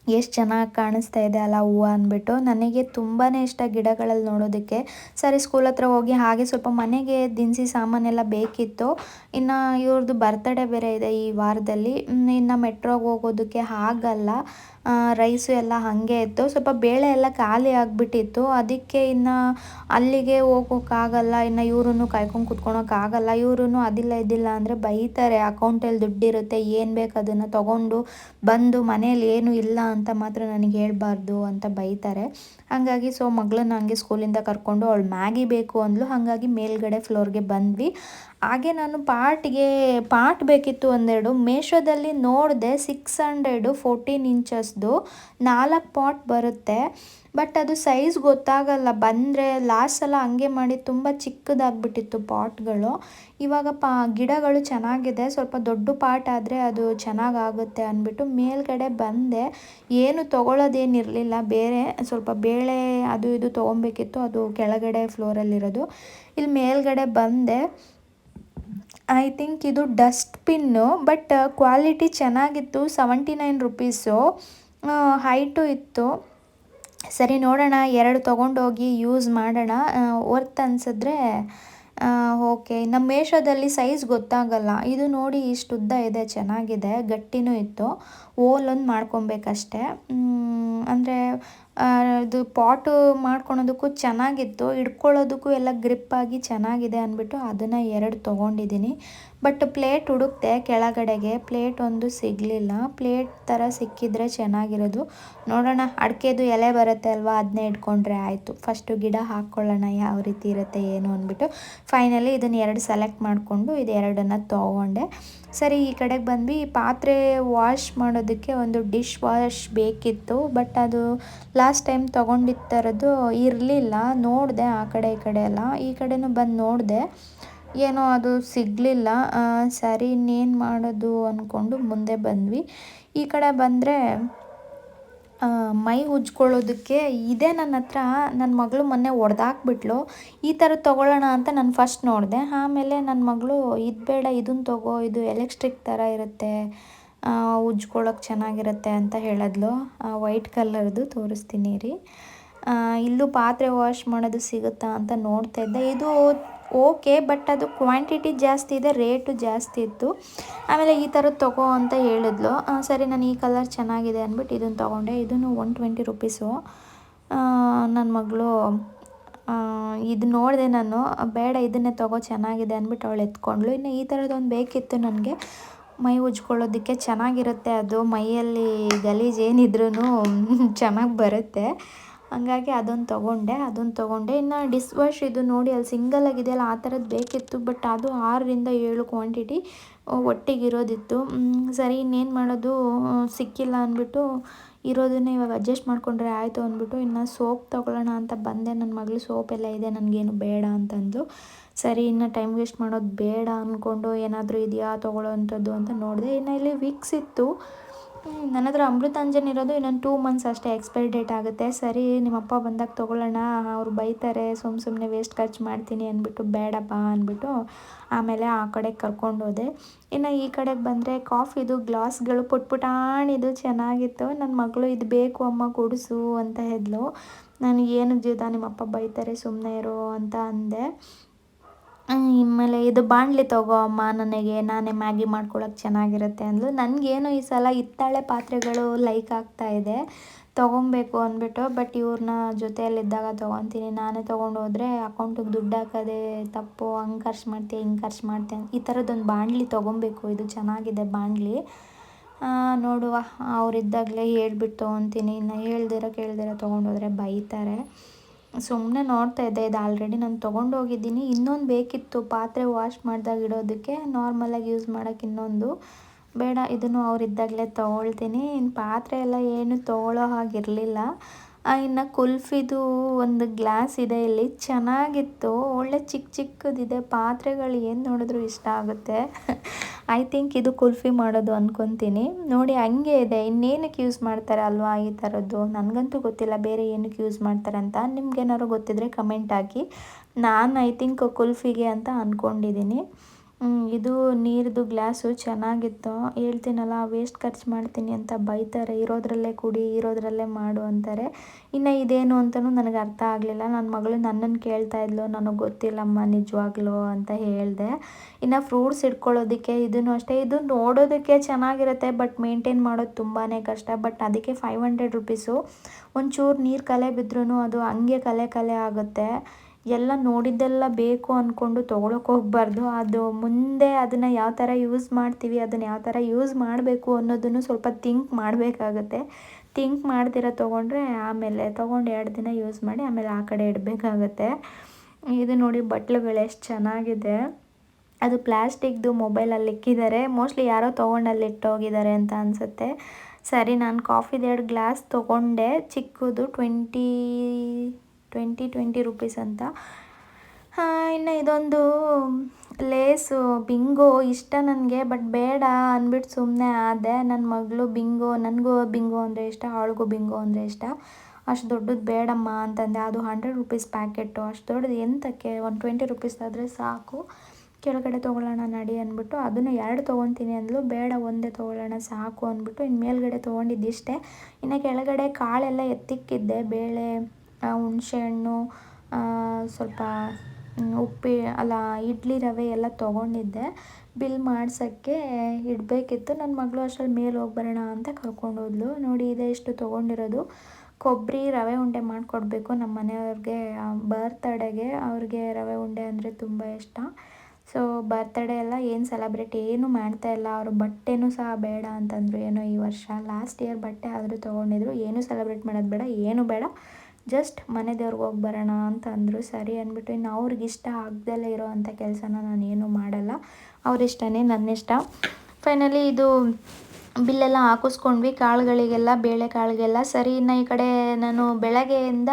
ಎಷ್ಟು ಚೆನ್ನಾಗಿ ಕಾಣಿಸ್ತಾ ಇದೆ ಅಲ್ಲ ಹೂವು ಅಂದ್ಬಿಟ್ಟು. ನನಗೆ ತುಂಬಾ ಇಷ್ಟ ಗಿಡಗಳಲ್ಲಿ ನೋಡೋದಕ್ಕೆ. ಸರಿ ಸ್ಕೂಲ್ ಹತ್ರ ಹೋಗಿ ಹಾಗೆ ಸ್ವಲ್ಪ ಮನೆಗೆ ದಿನಸಿ ಸಾಮಾನೆಲ್ಲ ಬೇಕಿತ್ತು. ಇನ್ನು ಇವ್ರದ್ದು ಬರ್ತಡೇ ಬೇರೆ ಇದೆ ಈ ವಾರದಲ್ಲಿ. ಇನ್ನು ಮೆಟ್ರೋಗೆ ಹೋಗೋದಕ್ಕೆ ಆಗಲ್ಲ. ರೈಸು ಎಲ್ಲ ಹಾಗೆ ಇತ್ತು. ಸ್ವಲ್ಪ ಬೇಳೆ ಎಲ್ಲ ಖಾಲಿ ಆಗಿಬಿಟ್ಟಿತ್ತು. ಅದಕ್ಕೆ ಇನ್ನು ಅಲ್ಲಿಗೆ ಹೋಗೋಕ್ಕಾಗಲ್ಲ ಇನ್ನು ಇವ್ರೂ ಕಾಯ್ಕೊಂಡು ಕುತ್ಕೊಳೋಕ್ಕಾಗಲ್ಲ ಇವ್ರೂ ಅದಿಲ್ಲ ಇದಿಲ್ಲ ಅಂದರೆ ಬೈತಾರೆ. ಅಕೌಂಟಲ್ಲಿ ದುಡ್ಡಿರುತ್ತೆ, ಏನು ಬೇಕು ಅದನ್ನು ತೊಗೊಂಡು ಬಂದು ಮನೇಲಿ ಏನು ಇಲ್ಲ ಅಂತ ಮಾತ್ರ ನನಗೆ ಹೇಳಬಾರ್ದು ಅಂತ ಬೈತಾರೆ. ಹಾಗಾಗಿ ಸೊ ಮಗಳನ್ನ ಹಂಗೆ ಸ್ಕೂಲಿಂದ ಕರ್ಕೊಂಡು ಅವಳು ಮ್ಯಾಗಿ ಬೇಕು ಅಂದ್ಲು. ಹಾಗಾಗಿ ಮೇಲ್ಗಡೆ ಫ್ಲೋರ್ಗೆ ಬಂದ್ವಿ. ಹಾಗೆ ನಾನು ಪಾರ್ಟ್ಗೆ, ಪಾರ್ಟ್ ಬೇಕಿತ್ತು ಒಂದೆರಡು, ಮೇಶೋದಲ್ಲಿ ನೋಡಿದೆ ಸಿಕ್ಸ್ ಹಂಡ್ರೆಡು ಫೋರ್ಟೀನ್ ಇಂಚಸ್ದು ನಾಲ್ಕು ಪಾಟ್ ಬರುತ್ತೆ. ಬಟ್ ಅದು ಸೈಜ್ ಗೊತ್ತಾಗಲ್ಲ. ಬಂದರೆ ಲಾಸ್ಟ್ ಸಲ ಹಂಗೆ ಮಾಡಿ ತುಂಬ ಚಿಕ್ಕದಾಗ್ಬಿಟ್ಟಿತ್ತು ಪಾಟ್ಗಳು. ಇವಾಗ ಪಾ, ಗಿಡಗಳು ಚೆನ್ನಾಗಿದೆ. ಸ್ವಲ್ಪ ದೊಡ್ಡ ಪಾಟ್ ಆದರೆ ಅದು ಚೆನ್ನಾಗಾಗುತ್ತೆ ಅಂದ್ಬಿಟ್ಟು ಮೇಲ್ಗಡೆ ಬಂದೆ. ಏನು ತೊಗೊಳೋದೇನಿರಲಿಲ್ಲ. ಬೇರೆ ಸ್ವಲ್ಪ ಬೇಳೆ ಅದು ಇದು ತೊಗೊಬೇಕಿತ್ತು. ಅದು ಕೆಳಗಡೆ ಫ್ಲೋರಲ್ಲಿರೋದು ಇಲ್ಲಿ ಮೇಲ್ಗಡೆ ಬಂದೆ. ಐ ಥಿಂಕ್ ಇದು ಡಸ್ಟ್ ಪಿನ್ನು ಬಟ್ ಕ್ವಾಲಿಟಿ ಚೆನ್ನಾಗಿತ್ತು, ಸೆವೆಂಟಿ ನೈನ್ ರುಪೀಸು. ಹೈಟು ಇತ್ತು. ಸರಿ, ನೋಡೋಣ, ಎರಡು ತೊಗೊಂಡೋಗಿ ಯೂಸ್ ಮಾಡೋಣ. ವರ್ತ್ ಅನ್ಸಿದ್ರೆ ಓಕೆ. ನಮ್ಮ ಮೇಷೋದಲ್ಲಿ ಸೈಜ್ ಗೊತ್ತಾಗಲ್ಲ. ಇದು ನೋಡಿ ಇಷ್ಟು ಉದ್ದ ಇದೆ, ಚೆನ್ನಾಗಿದೆ, ಗಟ್ಟಿನೂ ಇತ್ತು. ಓಲ್ ಒಂದು ಮಾಡ್ಕೊಬೇಕಷ್ಟೆ ಅಂದರೆ ಇದು ಪಾಟು ಮಾಡ್ಕೊಳೋದಕ್ಕೂ ಚೆನ್ನಾಗಿತ್ತು, ಹಿಡ್ಕೊಳ್ಳೋದಕ್ಕೂ ಎಲ್ಲ ಗ್ರಿಪ್ಪಾಗಿ ಚೆನ್ನಾಗಿದೆ ಅಂದ್ಬಿಟ್ಟು ಅದನ್ನು ಎರಡು ತೊಗೊಂಡಿದ್ದೀನಿ. ಬಟ್ ಪ್ಲೇಟ್ ಹುಡುಕ್ತೆ ಕೆಳಗಡೆಗೆ ಪ್ಲೇಟ್ ಒಂದು ಸಿಗಲಿಲ್ಲ. ಪ್ಲೇಟ್ ಥರ ಸಿಕ್ಕಿದ್ರೆ ಚೆನ್ನಾಗಿರೋದು. ನೋಡೋಣ, ಅಡಿಕೆದು ಎಲೆ ಬರುತ್ತೆ ಅಲ್ವಾ ಅದನ್ನೇ ಇಟ್ಕೊಂಡ್ರೆ ಆಯಿತು. ಫಸ್ಟು ಗಿಡ ಹಾಕ್ಕೊಳ್ಳೋಣ, ಯಾವ ರೀತಿ ಇರುತ್ತೆ, ಏನು ಅಂದ್ಬಿಟ್ಟು. ಫೈನಲಿ ಇದನ್ನು ಎರಡು ಸೆಲೆಕ್ಟ್ ಮಾಡಿಕೊಂಡು ಇದು ಎರಡನ್ನು ತೊಗೊಂಡೆ. ಸರಿ, ಈ ಕಡೆಗೆ ಬಂದ್ವಿ. ಪಾತ್ರೆ ವಾಶ್ ಮಾಡೋದಕ್ಕೆ ಒಂದು ಡಿಶ್ ವಾಶ್ ಬೇಕಿತ್ತು, ಬಟ್ ಅದು ಲಾಸ್ಟ್ ಟೈಮ್ ತೊಗೊಂಡಿತ್ತರದು ಇರಲಿಲ್ಲ. ನೋಡಿದೆ ಆ ಕಡೆ ಈ ಕಡೆ ಎಲ್ಲ. ಈ ಕಡೆನೂ ಬಂದು ನೋಡಿದೆ. ಏನೋ ಅದು ಸಿಗಲಿಲ್ಲ. ಸರಿ, ಇನ್ನೇನು ಮಾಡೋದು ಅಂದ್ಕೊಂಡು ಮುಂದೆ ಬಂದ್ವಿ. ಈ ಕಡೆ ಬಂದರೆ ಮೈ ಉಜ್ಕೊಳ್ಳೋದಕ್ಕೆ ಇದೆ ನನ್ನ ಹತ್ರ ನನ್ನ ಮಗಳು ಮೊನ್ನೆ ಒಡೆದಾಕ್ಬಿಟ್ಲು. ಈ ಥರ ತೊಗೊಳ್ಳೋಣ ಅಂತ ನಾನು ಫಸ್ಟ್ ನೋಡಿದೆ. ಆಮೇಲೆ ನನ್ನ ಮಗಳು ಇದು ಬೇಡ ಇದನ್ನು ತಗೋ, ಇದು ಎಲೆಕ್ಟ್ರಿಕ್ ಥರ ಇರುತ್ತೆ. ಉಜ್ಕೊಳ್ಳೋಕೆ ಚೆನ್ನಾಗಿರುತ್ತೆ ಅಂತ ಹೇಳಿದ್ಲು. ವೈಟ್ ಕಲರ್ದು ತೋರಿಸ್ತೀನಿ ರೀ. ಇಲ್ಲೂ ಪಾತ್ರೆ ವಾಶ್ ಮಾಡೋದು ಸಿಗುತ್ತಾ ಅಂತ ನೋಡ್ತಾ ಇದ್ದೆ. ಇದು ಓಕೆ ಬಟ್ ಅದು ಕ್ವಾಂಟಿಟಿ ಜಾಸ್ತಿ ಇದೆ ರೇಟು ಜಾಸ್ತಿ ಇತ್ತು. ಆಮೇಲೆ ಈ ಥರದ್ದು ತೊಗೋ ಅಂತ ಹೇಳಿದ್ಲು. ಸರಿ, ನಾನು ಈ ಕಲರ್ ಚೆನ್ನಾಗಿದೆ ಅಂದ್ಬಿಟ್ಟು ಇದನ್ನು ತೊಗೊಂಡೆ. ಇದನ್ನು ಒನ್ ಟ್ವೆಂಟಿ ರುಪೀಸು ನನ್ನ ಮಗಳು ಇದು ನೋಡಿದೆ ನಾನು. ಬೇಡ, ಇದನ್ನೇ ತೊಗೋ, ಚೆನ್ನಾಗಿದೆ ಅಂದ್ಬಿಟ್ಟು ಅವಳು ಎತ್ಕೊಂಡ್ಳು. ಇನ್ನು ಈ ಥರದ್ದೊಂದು ಬೇಕಿತ್ತು ನನಗೆ. ಮೈ ಉಜ್ಕೊಳ್ಳೋದಕ್ಕೆ ಚೆನ್ನಾಗಿರುತ್ತೆ ಅದು. ಮೈಯಲ್ಲಿ ಗಲೀಜು ಏನಿದ್ರೂ ಚೆನ್ನಾಗಿ ಬರುತ್ತೆ. ಹಂಗಾಗಿ ಅದೊಂದು ತೊಗೊಂಡೆ ಅದೊಂದು ತೊಗೊಂಡೆ. ಇನ್ನು ಡಿಸ್ ವಾಶ್ ಇದು ನೋಡಿ, ಅಲ್ಲಿ ಸಿಂಗಲ್ ಆಗಿದೆಯಲ್ಲ ಆ ಥರದ್ದು ಬೇಕಿತ್ತು, ಬಟ್ ಅದು ಆರರಿಂದ ಏಳು ಕ್ವಾಂಟಿಟಿ ಒಟ್ಟಿಗಿರೋದಿತ್ತು ಸರಿ, ಇನ್ನೇನು ಮಾಡೋದು? ಸಿಕ್ಕಿಲ್ಲ ಅಂದ್ಬಿಟ್ಟು ಇರೋದನ್ನೇ ಇವಾಗ ಅಡ್ಜಸ್ಟ್ ಮಾಡಿಕೊಂಡ್ರೆ ಆಯಿತು ಅಂದ್ಬಿಟ್ಟು ಇನ್ನು ಸೋಪ್ ತೊಗೊಳ್ಳೋಣ ಅಂತ ಬಂದೆ. ನನ್ನ ಮಗಳು ಸೋಪ್ ಎಲ್ಲ ಇದೆ, ನನಗೇನು ಬೇಡ ಅಂತಂದು. ಸರಿ, ಇನ್ನು ಟೈಮ್ ವೇಸ್ಟ್ ಮಾಡೋದು ಬೇಡ ಅಂದ್ಕೊಂಡು ಏನಾದರೂ ಇದೆಯಾ ತೊಗೊಳ್ಳೋ ಅಂಥದ್ದು ಅಂತ ನೋಡಿದೆ. ಇನ್ನು ಇಲ್ಲಿ ವಿಕ್ಸ್ ಇತ್ತು. ನನ್ನ ಹತ್ರ ಅಮೃತಾಂಜನ್ ಇರೋದು, ಇನ್ನೊಂದು ಟೂ ಮಂತ್ಸ್ ಅಷ್ಟೇ ಎಕ್ಸ್ಪೈರಿ ಡೇಟ್ ಆಗುತ್ತೆ. ಸರಿ, ನಿಮ್ಮಪ್ಪ ಬಂದಾಗ ತೊಗೊಳ್ಳೋಣ. ಅವ್ರು ಬೈತಾರೆ ಸುಮ್ಮ ಸುಮ್ಮನೆ ವೇಸ್ಟ್ ಖರ್ಚು ಮಾಡ್ತೀನಿ ಅಂದ್ಬಿಟ್ಟು ಬೇಡಪ್ಪ ಅಂದ್ಬಿಟ್ಟು ಆಮೇಲೆ ಆ ಕಡೆ ಕರ್ಕೊಂಡು ಹೋದೆ ಇನ್ನು ಈ ಕಡೆಗೆ ಬಂದರೆ ಕಾಫಿದು ಗ್ಲಾಸ್ಗಳು ಪುಟ್ಪುಟಾಣಿದು ಚೆನ್ನಾಗಿತ್ತು. ನನ್ನ ಮಗಳು ಇದು ಬೇಕು, ಅಮ್ಮ ಕೊಡಿಸು ಅಂತ ಹೇಳಿದ್ಲು ನನಗೆ ಏನು ಜೀವಿತ ನಿಮ್ಮಪ್ಪ ಬೈತಾರೆ ಸುಮ್ಮನೆ ಇರೋ ಅಂತ ಅಂದೆ. ಆಮೇಲೆ ಇದು ಬಾಣಲಿ ತಗೋ ಅಮ್ಮ ನನಗೆ, ನಾನೇ ಮ್ಯಾಗಿ ಮಾಡ್ಕೊಳಕ್ಕೆ ಚೆನ್ನಾಗಿರುತ್ತೆ ಅಂದ್ಲು. ನನಗೇನು ಈ ಸಲ ಹಿತ್ತಾಳೆ ಪಾತ್ರೆಗಳು ಲೈಕ್ ಆಗ್ತಾ ಇದೆ, ತೊಗೊಬೇಕು ಅಂದ್ಬಿಟ್ಟು ಬಟ್ ಇವ್ರನ್ನ ಜೊತೆಯಲ್ಲಿದ್ದಾಗ ತೊಗೊತೀನಿ. ನಾನೇ ತೊಗೊಂಡು ಹೋದರೆ ಅಕೌಂಟಿಗೆ ದುಡ್ಡು ಹಾಕೋದೇ ತಪ್ಪು, ಹಂಗೆ ಖರ್ಚು ಮಾಡ್ತೀಯ, ಹಿಂಗೆ ಖರ್ಚು ಮಾಡ್ತೀಯ ಈ ಥರದ್ದೊಂದು ಬಾಣಲಿ ತೊಗೊಬೇಕು. ಇದು ಚೆನ್ನಾಗಿದೆ ಬಾಣಲಿ. ನೋಡುವ. ಅವರಿದ್ದಾಗಲೇ ಹೇಳ್ಬಿಟ್ಟು ತೊಗೊತೀನಿ. ಇನ್ನು ಹೇಳ್ದಿರೋ ಕೇಳ್ದಿರ ತೊಗೊಂಡೋದ್ರೆ ಬೈತಾರೆ. ಸುಮ್ಮನೆ ನೋಡ್ತಾ ಇದ್ದೆ, ಇದು ಆಲ್ರೆಡಿ ನಾನು ತೊಗೊಂಡು ಹೋಗಿದ್ದೀನಿ. ಇನ್ನೊಂದು ಬೇಕಿತ್ತು, ಪಾತ್ರೆ ವಾಶ್ ಮಾಡಿದಾಗ ಇಡೋದಕ್ಕೆ. ನಾರ್ಮಲಾಗಿ ಯೂಸ್ ಮಾಡೋಕ್ಕೆ ಇನ್ನೊಂದು. ಬೇಡ, ಇದನ್ನು ಅವರಿದ್ದಾಗಲೇ ತೊಗೊಳ್ತೀನಿ. ಇನ್ನು ಪಾತ್ರೆ ಎಲ್ಲ ಏನು ತೊಗೊಳ್ಳೋ ಹಾಗಿರಲಿಲ್ಲ. ಇನ್ನು ಕುಲ್ಫಿದು ಒಂದು ಗ್ಲಾಸ್ ಇದೆ, ಇಲ್ಲಿ ಚೆನ್ನಾಗಿತ್ತು. ಒಳ್ಳೆ ಚಿಕ್ಕ ಚಿಕ್ಕದಿದೆ, ಪಾತ್ರೆಗಳು ಏನು ನೋಡಿದ್ರು ಇಷ್ಟ ಆಗುತ್ತೆ. ಐ ಥಿಂಕ್ ಇದು ಕುಲ್ಫಿ ಮಾಡೋದು ಅಂದ್ಕೊತೀನಿ ನೋಡಿ, ಹಂಗೆ ಇದೆ. ಇನ್ನೇನಕ್ಕೆ ಯೂಸ್ ಮಾಡ್ತಾರೆ ಅಲ್ವಾ ಈ ಥರದ್ದು ನನಗಂತೂ ಗೊತ್ತಿಲ್ಲ, ಬೇರೆ ಏನಕ್ಕೆ ಯೂಸ್ ಮಾಡ್ತಾರೆ ಅಂತ. ನಿಮ್ಗೇನಾದ್ರು ಗೊತ್ತಿದ್ರೆ ಕಮೆಂಟ್ ಹಾಕಿ. ನಾನು ಐ ಥಿಂಕ್ ಕುಲ್ಫಿಗೆ ಅಂತ ಅಂದ್ಕೊಂಡಿದ್ದೀನಿ ಇದು ನೀರ್ದು ಗ್ಲಾಸು ಚೆನ್ನಾಗಿತ್ತು. ಹೇಳ್ತೀನಲ್ಲ ವೇಸ್ಟ್ ಖರ್ಚು ಮಾಡ್ತೀನಿ ಅಂತ ಬೈತಾರೆ. ಇರೋದ್ರಲ್ಲೇ ಕುಡಿ, ಇರೋದ್ರಲ್ಲೇ ಮಾಡು ಅಂತಾರೆ. ಇನ್ನು ಇದೇನು ಅಂತಲೂ ನನಗೆ ಅರ್ಥ ಆಗಲಿಲ್ಲ. ನನ್ನ ಮಗಳು ನನ್ನನ್ನು ಕೇಳ್ತಾ ಇದ್ಲು, ನನಗೆ ಗೊತ್ತಿಲ್ಲಮ್ಮ, ನಿಜವಾಗ್ಲೂ ಅಂತ ಹೇಳಿದೆ. ಇನ್ನು ಫ್ರೂಟ್ಸ್ ಇಟ್ಕೊಳ್ಳೋದಕ್ಕೆ ಇದನ್ನು ಅಷ್ಟೇ. ಇದು ನೋಡೋದಕ್ಕೆ ಚೆನ್ನಾಗಿರುತ್ತೆ ಬಟ್ ಮೇಂಟೈನ್ ಮಾಡೋದು ತುಂಬಾ ಕಷ್ಟ. ಬಟ್ ಅದಕ್ಕೆ ಫೈವ್ ಹಂಡ್ರೆಡ್ ರುಪೀಸು ಒಂಚೂರು ನೀರು ಕಲೆ ಬಿದ್ರೂ ಅದು ಹಂಗೆ ಕಲೆ ಕಲೆ ಆಗುತ್ತೆ. ಎಲ್ಲ ನೋಡಿದ್ದೆಲ್ಲ ಬೇಕು ಅಂದ್ಕೊಂಡು ತೊಗೊಳಕ್ಕೆ ಹೋಗಬಾರ್ದು. ಅದು ಮುಂದೆ ಅದನ್ನು ಯಾವ ಥರ ಯೂಸ್ ಮಾಡ್ತೀವಿ, ಅದನ್ನು ಯಾವ ಥರ ಯೂಸ್ ಮಾಡಬೇಕು ಅನ್ನೋದನ್ನು ಸ್ವಲ್ಪ ಥಿಂಕ್ ಮಾಡಬೇಕಾಗತ್ತೆ. ಥಿಂಕ್ ಮಾಡ್ದಿರ ತೊಗೊಂಡ್ರೆ ಆಮೇಲೆ ತೊಗೊಂಡು ಎರಡು ದಿನ ಯೂಸ್ ಮಾಡಿ ಆಮೇಲೆ ಆ ಕಡೆ ಇಡಬೇಕಾಗತ್ತೆ. ಇದು ನೋಡಿ ಬಟ್ಲುಗಳು ಎಷ್ಟು ಚೆನ್ನಾಗಿದೆ. ಅದು ಪ್ಲ್ಯಾಸ್ಟಿಕ್ದು ಮೊಬೈಲಲ್ಲಿ ಇಕ್ಕಿದ್ದಾರೆ. ಮೋಸ್ಟ್ಲಿ ಯಾರೋ ತೊಗೊಂಡು ಅಲ್ಲಿ ಇಟ್ಟೋಗಿದ್ದಾರೆ ಅಂತ ಅನಿಸುತ್ತೆ. ಸರಿ, ನಾನು ಕಾಫಿದು ಎರಡು ಗ್ಲಾಸ್ ತೊಗೊಂಡೆ. ಚಿಕ್ಕದು ಟ್ವೆಂಟಿ ಟ್ವೆಂಟಿ ಟ್ವೆಂಟಿ ರುಪೀಸ್ ಅಂತ. ಇನ್ನು ಇದೊಂದು ಲೇಸು ಬಿಂಗೋ ಇಷ್ಟ ನನಗೆ ಬಟ್ ಬೇಡ ಅಂದ್ಬಿಟ್ಟು ಸುಮ್ಮನೆ ಆದೆ. ನನ್ನ ಮಗಳು ಬಿಂಗೋ ನನಗೂ ಬಿಂಗೋ ಅಂದರೆ ಇಷ್ಟ ಅವಳಿಗೂ ಬಿಂಗೋ ಅಂದರೆ ಇಷ್ಟ. ಅಷ್ಟು ದೊಡ್ಡದು ಬೇಡಮ್ಮ ಅಂತಂದೆ. ಅದು ಹಂಡ್ರೆಡ್ ರುಪೀಸ್ ಪ್ಯಾಕೆಟು ಅಷ್ಟು ದೊಡ್ಡದು ಎಂತಕ್ಕೆ? ಒಂದು ಟ್ವೆಂಟಿ ರುಪೀಸ್ ಆದರೆ ಸಾಕು. ಕೆಳಗಡೆ ತೊಗೊಳ್ಳೋಣ ನಡಿ ಅಂದ್ಬಿಟ್ಟು ಅದನ್ನು ಎರಡು ತೊಗೊತೀನಿ ಅಂದ್ಲು. ಬೇಡ, ಒಂದೇ ತೊಗೊಳ್ಳೋಣ, ಸಾಕು ಅಂದ್ಬಿಟ್ಟು ಇನ್ನು ಮೇಲ್ಗಡೆ ತೊಗೊಂಡಿದ್ದಿಷ್ಟೇ. ಇನ್ನು ಕೆಳಗಡೆ ಕಾಳೆಲ್ಲ ಎತ್ತಿಕ್ಕಿದ್ದೆ, ಬೇಳೆ. ಹುಣಸೆಹಣ್ಣು ಸ್ವಲ್ಪ ಉಪ್ಪು, ಅಲ್ಲ, ಇಡ್ಲಿ ರವೆ ಎಲ್ಲ ತೊಗೊಂಡಿದ್ದೆ. ಬಿಲ್ ಮಾಡ್ಸೋಕ್ಕೆ ಇಡಬೇಕಿತ್ತು. ನನ್ನ ಮಗಳು ಅಷ್ಟ್ರಲ್ಲಿ ಮೇಲೆ ಹೋಗಿ ಬರೋಣ ಅಂತ ಕರ್ಕೊಂಡು ನೋಡಿ, ಇದೆ ಇಷ್ಟು ತೊಗೊಂಡಿರೋದು. ಕೊಬ್ಬರಿ ರವೆ ಉಂಡೆ ಮಾಡಿಕೊಡ್ಬೇಕು ನಮ್ಮ ಮನೆಯವ್ರಿಗೆ. ಬರ್ತಡೆಗೆ ಅವ್ರಿಗೆ ರವೆ ಉಂಡೆ ಅಂದರೆ ತುಂಬ ಇಷ್ಟ. ಸೊ, ಬರ್ತಡೇ ಎಲ್ಲ ಏನು ಸೆಲೆಬ್ರೇಟ್ ಏನು ಮಾಡ್ತಾ ಇಲ್ಲ. ಅವರು ಬಟ್ಟೆನೂ ಸಹ ಬೇಡ ಅಂತಂದರು. ಏನೋ ಈ ವರ್ಷ ಲಾಸ್ಟ್ ಇಯರ್ ಬಟ್ಟೆ ಆದರೂ ತೊಗೊಂಡಿದ್ರು. ಏನು ಸೆಲೆಬ್ರೇಟ್ ಮಾಡೋದು ಬೇಡ, ಏನು ಬೇಡ. ಜಸ್ಟ್ ಮನೆ ದೇವ್ರಿಗೆ ಹೋಗಿ ಬರೋಣ ಅಂತ ಅಂದರು ಸರಿ ಅಂದ್ಬಿಟ್ಟು ಇನ್ನು ಅವ್ರಿಗೆ ಇಷ್ಟ ಇರೋ ಅಂಥ ಕೆಲಸನ ನಾನು ಏನೂ ಮಾಡಲ್ಲ. ಅವರಿಷ್ಟನೇ ನನ್ನಿಷ್ಟ. ನನ್ನ ಫೈನಲಿ ಇದು ಬಿಲ್ಲೆಲ್ಲ ಹಾಕಿಸ್ಕೊಂಡ್ವಿ. ಕಾಳುಗಳಿಗೆಲ್ಲ ಬೇಳೆ ಕಾಳಿಗೆಲ್ಲ ಸರಿ, ಇನ್ನು ಈ ಕಡೆ ನಾನು ಬೆಳಗ್ಗೆಯಿಂದ,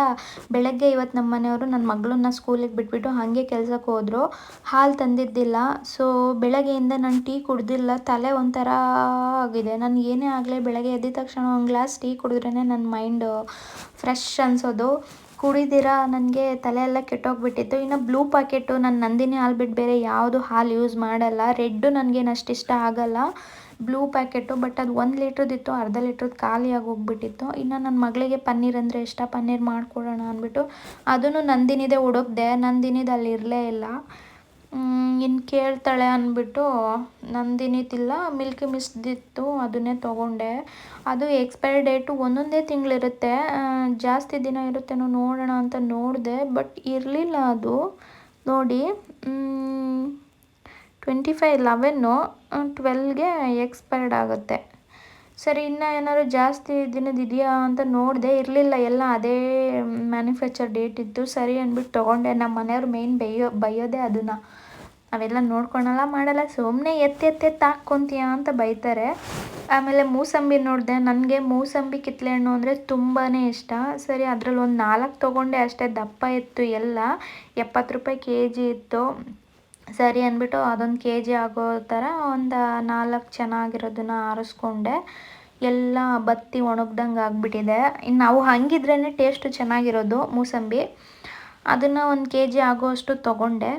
ಬೆಳಗ್ಗೆ ಇವತ್ತು ನಮ್ಮ ಮನೆಯವರು ನನ್ನ ಮಗಳನ್ನ ಸ್ಕೂಲಿಗೆ ಬಿಟ್ಬಿಟ್ಟು ಹಾಗೆ ಕೆಲ್ಸಕ್ಕೆ ಹೋದರು. ಹಾಲು ತಂದಿದ್ದಿಲ್ಲ. ಸೊ ಬೆಳಗ್ಗೆಯಿಂದ ನಾನು ಟೀ ಕುಡ್ದಿಲ್ಲ. ತಲೆ ಒಂಥರ ಆಗಿದೆ. ನಾನು ಏನೇ ಆಗಲಿ ಬೆಳಗ್ಗೆ ಎದ್ದ ತಕ್ಷಣ ಒಂದು ಗ್ಲಾಸ್ ಟೀ ಕುಡಿದ್ರೇ ನನ್ನ ಮೈಂಡು ಫ್ರೆಶ್ ಅನಿಸೋದು. ಕುಡಿದಿರಾ? ನನಗೆ ತಲೆ ಎಲ್ಲ ಕೆಟ್ಟೋಗ್ಬಿಟ್ಟಿತ್ತು. ಇನ್ನು ಬ್ಲೂ ಪಾಕೆಟ್ಟು ನಾನು ನಂದಿನಿ ಹಾಲು ಬಿಟ್ಟು ಬೇರೆ ಯಾವುದು ಹಾಲು ಯೂಸ್ ಮಾಡಲ್ಲ. ರೆಡ್ಡು ನನಗೇನು ಅಷ್ಟಿಷ್ಟ ಆಗಲ್ಲ. ಬ್ಲೂ ಪ್ಯಾಕೆಟು, ಬಟ್ ಅದು ಒಂದು ಲೀಟ್ರದಿತ್ತು ಅರ್ಧ ಲೀಟ್ರದ್ದು ಖಾಲಿಯಾಗಿ ಹೋಗ್ಬಿಟ್ಟಿತ್ತು ಇನ್ನು ನನ್ನ ಮಗಳಿಗೆ ಪನ್ನೀರ್ ಅಂದರೆ ಇಷ್ಟ, ಪನ್ನೀರ್ ಮಾಡಿಕೊಡೋಣ ಅಂದ್ಬಿಟ್ಟು ಅದನ್ನು ನಂದಿನಿದೆ ಹುಡುಕ್ದೆ ನಂದಿನಿದು ಅಲ್ಲಿ ಇರಲೇ ಇಲ್ಲ ಇನ್ನು ಕೇಳ್ತಾಳೆ ಅಂದ್ಬಿಟ್ಟು ನಂದಿನಿತಿಲ್ಲ, ಮಿಲ್ಕಿ ಮಿಸ್ದಿತ್ತು ಅದನ್ನೇ ತೊಗೊಂಡೆ. ಅದು ಎಕ್ಸ್ಪೈರಿ ಡೇಟು ಒಂದೊಂದೇ ತಿಂಗಳಿರುತ್ತೆ. ಜಾಸ್ತಿ ದಿನ ಇರುತ್ತೇನೋ ನೋಡೋಣ ಅಂತ ನೋಡಿದೆ, ಬಟ್ ಇರಲಿಲ್ಲ ಅದು. ನೋಡಿ ಟ್ವೆಂಟಿ ಫೈ ಲೆವೆನ್ನು ಟ್ವೆಲ್ಗೆ ಎಕ್ಸ್ಪೈರ್ಡ್ ಆಗುತ್ತೆ. ಸರಿ, ಇನ್ನು ಏನಾದ್ರು ಜಾಸ್ತಿ ದಿನದಿದೆಯಾ ಅಂತ ನೋಡಿದೆ ಇರಲಿಲ್ಲ. ಎಲ್ಲ ಅದೇ ಮ್ಯಾನುಫ್ಯಾಕ್ಚರ್ ಡೇಟ್ ಇತ್ತು. ಸರಿ ಅಂದ್ಬಿಟ್ಟು ತೊಗೊಂಡೆ. ನಮ್ಮ ಮನೆಯವ್ರು ಮೇಯ್ನ್ ಬೈಯೋ, ಬೈಯೋದೆ ಅದನ್ನು ಅವೆಲ್ಲ ನೋಡ್ಕೊಳಲ್ಲ, ಮಾಡಲ್ಲ. ಸುಮ್ಮನೆ ಎತ್ತಿ ಎತ್ತಿ ಎತ್ತಿ ಹಾಕ್ಕೊಂತೀಯ ಅಂತ ಬೈತಾರೆ. ಆಮೇಲೆ ಮೂಸಂಬಿ ನೋಡಿದೆ. ನನಗೆ ಮೂಸಂಬಿ ಕಿತ್ಲೆ ಹಣ್ಣು ಅಂದರೆ ತುಂಬಾ ಇಷ್ಟ. ಸರಿ, ಅದರಲ್ಲಿ ಒಂದು ನಾಲ್ಕು ತೊಗೊಂಡೆ ಅಷ್ಟೇ. ದಪ್ಪ ಇತ್ತು ಎಲ್ಲ. ಎಪ್ಪತ್ತು ರೂಪಾಯಿ ಕೆ ಜಿ ಇತ್ತು. ಸರಿ ಅಂದ್ಬಿಟ್ಟು ಅದೊಂದು ಕೆ ಜಿ ಆಗೋ ಥರ ಒಂದು ನಾಲ್ಕು ಚೆನ್ನಾಗಿರೋದನ್ನ ಆರಿಸ್ಕೊಂಡೆ. ಎಲ್ಲ ಬತ್ತಿ ಒಣಗ್ದಂಗೆ ಆಗಿಬಿಟ್ಟಿದೆ. ಇನ್ನು ಅವು ಹಂಗಿದ್ರೇ ಟೇಸ್ಟು ಚೆನ್ನಾಗಿರೋದು ಮೂಸಂಬಿ. ಅದನ್ನು ಒಂದು ಕೆ ಜಿ ಆಗೋಷ್ಟು ತೊಗೊಂಡೆ.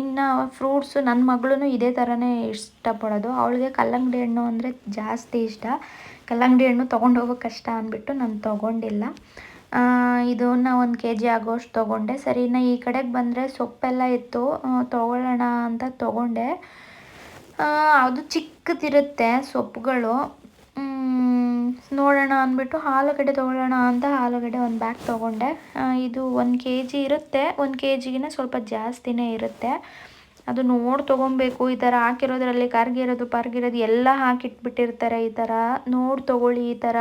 ಇನ್ನು ಫ್ರೂಟ್ಸು ನನ್ನ ಮಗಳೂ ಇದೇ ಥರನೇ ಇಷ್ಟಪಡೋದು. ಅವಳಿಗೆ ಕಲ್ಲಂಗಡಿ ಹಣ್ಣು ಅಂದರೆ ಜಾಸ್ತಿ ಇಷ್ಟ. ಕಲ್ಲಂಗಡಿ ಹಣ್ಣು ತೊಗೊಂಡು ಹೋಗೋ ಕಷ್ಟ ಅಂದ್ಬಿಟ್ಟು ನಾನು ತೊಗೊಂಡಿಲ್ಲ. ಇದನ್ನ ಒಂದು ಕೆ ಜಿ ಆಗೋಷ್ಟು ತೊಗೊಂಡೆ. ಸರಿ, ಇನ್ನು ಈ ಕಡೆಗೆ ಬಂದರೆ ಸೊಪ್ಪೆಲ್ಲ ಇತ್ತು. ತೊಗೊಳ್ಳೋಣ ಅಂತ ತೊಗೊಂಡೆ. ಅದು ಚಿಕ್ಕದಿರುತ್ತೆ ಸೊಪ್ಪುಗಳು. ನೋಡೋಣ ಅಂದ್ಬಿಟ್ಟು ಆಲೂಗಡ್ಡೆ ತೊಗೊಳ್ಳೋಣ ಅಂತ ಆಲೂಗಡ್ಡೆ ಒಂದು ಬ್ಯಾಗ್ ತೊಗೊಂಡೆ. ಇದು ಒಂದು ಕೆ ಜಿ ಇರುತ್ತೆ. ಒಂದು ಕೆ ಜಿಗಿನ ಸ್ವಲ್ಪ ಜಾಸ್ತಿನೇ ಇರುತ್ತೆ. ಅದು ನೋಡಿ ತೊಗೊಬೇಕು. ಈ ಥರ ಹಾಕಿರೋದ್ರಲ್ಲಿ ಕರ್ಗಿರೋದು ಪರ್ಗಿರೋದು ಎಲ್ಲ ಹಾಕಿಟ್ಬಿಟ್ಟಿರ್ತಾರೆ ಈ ಥರ. ನೋಡಿ ತೊಗೊಳ್ಳಿ ಈ ಥರ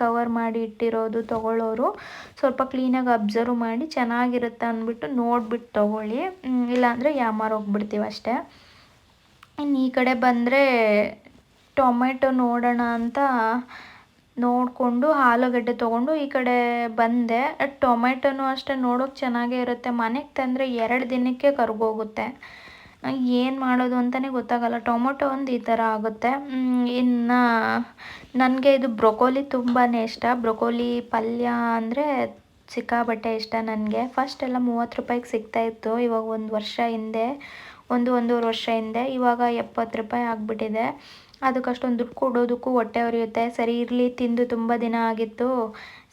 ಕವರ್ ಮಾಡಿ ಇಟ್ಟಿರೋದು ತೊಗೊಳ್ಳೋರು. ಸ್ವಲ್ಪ ಕ್ಲೀನಾಗಿ ಅಬ್ಸರ್ವ್ ಮಾಡಿ ಚೆನ್ನಾಗಿರುತ್ತೆ ಅಂದ್ಬಿಟ್ಟು ನೋಡ್ಬಿಟ್ಟು ತೊಗೊಳ್ಳಿ. ಇಲ್ಲಾಂದರೆ ಯಾಮಾರ್ ಹೋಗ್ಬಿಡ್ತೀವಿ ಅಷ್ಟೇ. ಇನ್ನು ಈ ಕಡೆ ಬಂದರೆ ಟೊಮೆಟೊ ನೋಡೋಣ ಅಂತ ನೋಡಿಕೊಂಡು ಆಲೂಗಡ್ಡೆ ತೊಗೊಂಡು ಈ ಕಡೆ ಬಂದೆ. ಟೊಮೆಟೊನೂ ಅಷ್ಟೇ ನೋಡೋಕೆ ಚೆನ್ನಾಗೇ ಇರುತ್ತೆ. ಮನೆಗೆ ತಂದರೆ ಎರಡು ದಿನಕ್ಕೆ ಕರ್ಗೋಗುತ್ತೆ. ಏನು ಮಾಡೋದು ಅಂತಲೇ ಗೊತ್ತಾಗಲ್ಲ. ಟೊಮೊಟೊ ಒಂದು ಈ ಥರ ಆಗುತ್ತೆ. ಇನ್ನು ನನಗೆ ಇದು ಬ್ರೊಕೋಲಿ ತುಂಬಾ ಇಷ್ಟ. ಬ್ರೊಕೋಲಿ ಪಲ್ಯ ಅಂದರೆ ಸಿಕ್ಕಾಬಟ್ಟೆ ಇಷ್ಟ ನನಗೆ. ಫಸ್ಟ್ ಎಲ್ಲ ಮೂವತ್ತು ರೂಪಾಯಿಗೆ ಸಿಗ್ತಾಯಿತ್ತು ಇವಾಗ ಒಂದು ವರ್ಷ ಹಿಂದೆ, ಒಂದು ಒಂದೂವರೆ ವರ್ಷ ಹಿಂದೆ ಇವಾಗ ಎಪ್ಪತ್ತು ರೂಪಾಯಿ ಆಗಿಬಿಟ್ಟಿದೆ. ಅದಕ್ಕೆ ಅಷ್ಟೊಂದು ದುಡ್ಡು ಕೊಡೋದಕ್ಕೂ ಹೊಟ್ಟೆ ಉರಿಯುತ್ತೆ ಸರಿ, ಇರಲಿ, ತಿಂದು ತುಂಬ ದಿನ ಆಗಿತ್ತು.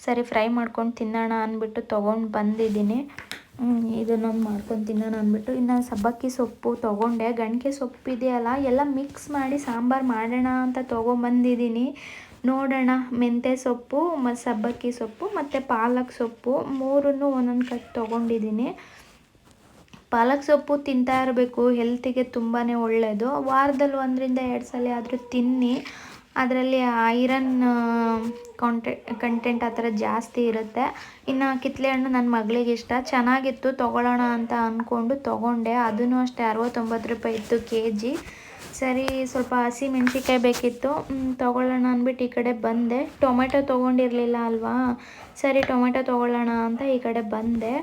ಸರಿ, ಫ್ರೈ ಮಾಡ್ಕೊಂಡು ತಿನ್ನೋಣ ಅಂದ್ಬಿಟ್ಟು ತೊಗೊಂಡು ಬಂದಿದ್ದೀನಿ. ಇದನ್ನೊಂದು ಮಾಡ್ಕೊಂಡು ತಿನ್ನೋಣ ಅಂದ್ಬಿಟ್ಟು. ಇನ್ನು ಸಬ್ಬಕ್ಕಿ ಸೊಪ್ಪು ತೊಗೊಂಡೆ. ಸೊಪ್ಪು ಇದೆಯಲ್ಲ, ಎಲ್ಲ ಮಿಕ್ಸ್ ಮಾಡಿ ಸಾಂಬಾರು ಮಾಡೋಣ ಅಂತ ತೊಗೊಂಬಂದಿದ್ದೀನಿ. ನೋಡೋಣ, ಮೆಂತ್ಯ ಸೊಪ್ಪು ಮತ್ತು ಸಬ್ಬಕ್ಕಿ ಸೊಪ್ಪು, ಮತ್ತು ಪಾಲಕ್ ಸೊಪ್ಪು, ಮೂರನ್ನು ಒಂದೊಂದು ಕಟ್ ತೊಗೊಂಡಿದ್ದೀನಿ. ಪಾಲಕ್ ಸೊಪ್ಪು ತಿಂತಾ ಇರಬೇಕು. ಹೆಲ್ತಿಗೆ ತುಂಬಾ ಒಳ್ಳೆಯದು ವಾರದಲ್ಲಿ ಒಂದರಿಂದ ಎರಡು ಸಲ ಆದರೂ ತಿನ್ನಿ. ಅದರಲ್ಲಿ ಐರನ್ ಕಾಂಟೆ ಕಂಟೆಂಟ್ ಆ ಥರ ಜಾಸ್ತಿ ಇರುತ್ತೆ. ಇನ್ನು ಕಿತ್ತಲೆ ಹಣ್ಣು ನನ್ನ ಮಗಳಿಗೆ ಇಷ್ಟ. ಚೆನ್ನಾಗಿತ್ತು, ತೊಗೊಳ್ಳೋಣ ಅಂತ ಅಂದ್ಕೊಂಡು ತೊಗೊಂಡೆ. ಅದೂ ಅಷ್ಟೇ, ಅರವತ್ತೊಂಬತ್ತು ರೂಪಾಯಿ ಇತ್ತು ಕೆ ಜಿ ಸರಿ, ಸ್ವಲ್ಪ ಹಸಿ ಮೆಣಸಿನ್ಕಾಯಿ ಬೇಕಿತ್ತು. ತೊಗೊಳ್ಳೋಣ ಅಂದ್ಬಿಟ್ಟು ಈ ಕಡೆ ಬಂದೆ. ಟೊಮೆಟೊ ತೊಗೊಂಡಿರಲಿಲ್ಲ ಅಲ್ವಾ? ಸರಿ, ಟೊಮೆಟೊ ತೊಗೊಳ್ಳೋಣ ಅಂತ ಈ ಕಡೆ ಬಂದೆ.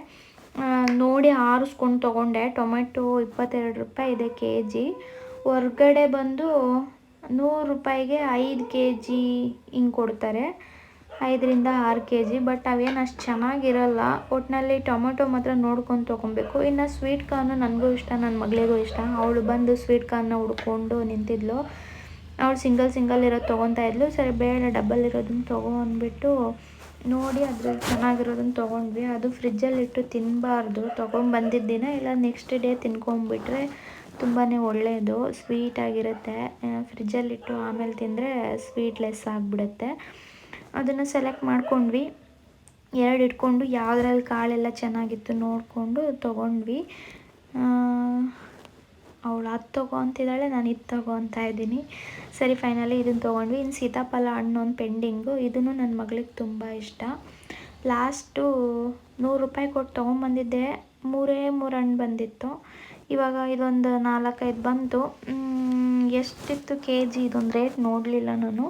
ನೋಡಿ ಆರಿಸ್ಕೊಂಡು ತೊಗೊಂಡೆ. ಟೊಮೆಟೊ ಇಪ್ಪತ್ತೆರಡು ರೂಪಾಯಿ ಇದೆ ಕೆ ಜಿ ಹೊರ್ಗಡೆ ಬಂದು ನೂರು ರೂಪಾಯಿಗೆ ಐದು ಕೆ ಜಿ ಹಿಂಗೆ ಕೊಡ್ತಾರೆ. ಐದರಿಂದ ಆರು ಕೆ ಜಿ ಬಟ್ ಅವೇನು ಅಷ್ಟು ಚೆನ್ನಾಗಿರಲ್ಲ. ಒಟ್ಟಿನಲ್ಲಿ ಟೊಮೊಟೊ ಮಾತ್ರ ನೋಡ್ಕೊಂಡು ತೊಗೊಬೇಕು. ಇನ್ನು ಸ್ವೀಟ್ ಕಾರ್ನು ನನಗೂ ಇಷ್ಟ ನನ್ನ ಮಗಳಿಗೂ ಇಷ್ಟ. ಅವಳು ಬಂದು ಸ್ವೀಟ್ ಕಾರ್ನ ಹುಡ್ಕೊಂಡು ನಿಂತಿದ್ಲು. ಅವಳು ಸಿಂಗಲ್ ಸಿಂಗಲ್ ಇರೋದು ತೊಗೊತಾ ಇದ್ಲು. ಸರಿ, ಬೇಡ ಡಬಲ್ ಇರೋದನ್ನ ತೊಗೊ ಅಂದ್ಬಿಟ್ಟು ನೋಡಿ ಅದ್ರಲ್ಲಿ ಚೆನ್ನಾಗಿರೋದನ್ನ ತೊಗೊಂಡ್ವಿ. ಅದು ಫ್ರಿಜ್ಜಲ್ಲಿಟ್ಟು ತಿನ್ನಬಾರ್ದು ತೊಗೊಂಡು ಬಂದಿದ್ದ ದಿನ ಇಲ್ಲ ನೆಕ್ಸ್ಟ್ ಡೇ ತಿನ್ಕೊಂಬಿಟ್ರೆ ತುಂಬಾ ಒಳ್ಳೆಯದು ಸ್ವೀಟಾಗಿರುತ್ತೆ ಫ್ರಿಜ್ಜಲ್ಲಿಟ್ಟು ಆಮೇಲೆ ತಿಂದರೆ ಸ್ವೀಟ್ಲೆಸ್ ಆಗಿಬಿಡುತ್ತೆ. ಅದನ್ನು ಸೆಲೆಕ್ಟ್ ಮಾಡ್ಕೊಂಡ್ವಿ. ಎರಡು ಇಟ್ಕೊಂಡು ಯಾವುದ್ರಲ್ಲಿ ಕಾಳೆಲ್ಲ ಚೆನ್ನಾಗಿತ್ತು ನೋಡಿಕೊಂಡು ತೊಗೊಂಡ್ವಿ. ಅವಳು ಅದು ತಗೋ ಅಂತಿದ್ದಾಳೆ, ನಾನು ಇದು ತಗೋ ಅಂತ ಇದ್ದೀನಿ. ಸರಿ ಫೈನಲಿ ಇದನ್ನು ತೊಗೊಂಡ್ವಿ. ಇನ್ನು ಸೀತಾಫಲ ಹಣ್ಣು ಒಂದು ಪೆಂಡಿಂಗು ಇದನ್ನು ನನ್ನ ಮಗಳಿಗೆ ತುಂಬ ಇಷ್ಟ. ಲಾಸ್ಟು ನೂರು ರೂಪಾಯಿ ಕೊಟ್ಟು ತೊಗೊಂಬಂದಿದ್ದೆ. ಮೂರೇ ಮೂರು ಹಣ್ಣು ಬಂದಿತ್ತು. ಇವಾಗ ಇದೊಂದು ನಾಲ್ಕೈದು ಬಂತು. ಎಷ್ಟಿತ್ತು ಕೆ ಜಿ ಇದೊಂದು ರೇಟ್ ನೋಡಲಿಲ್ಲ ನಾನು.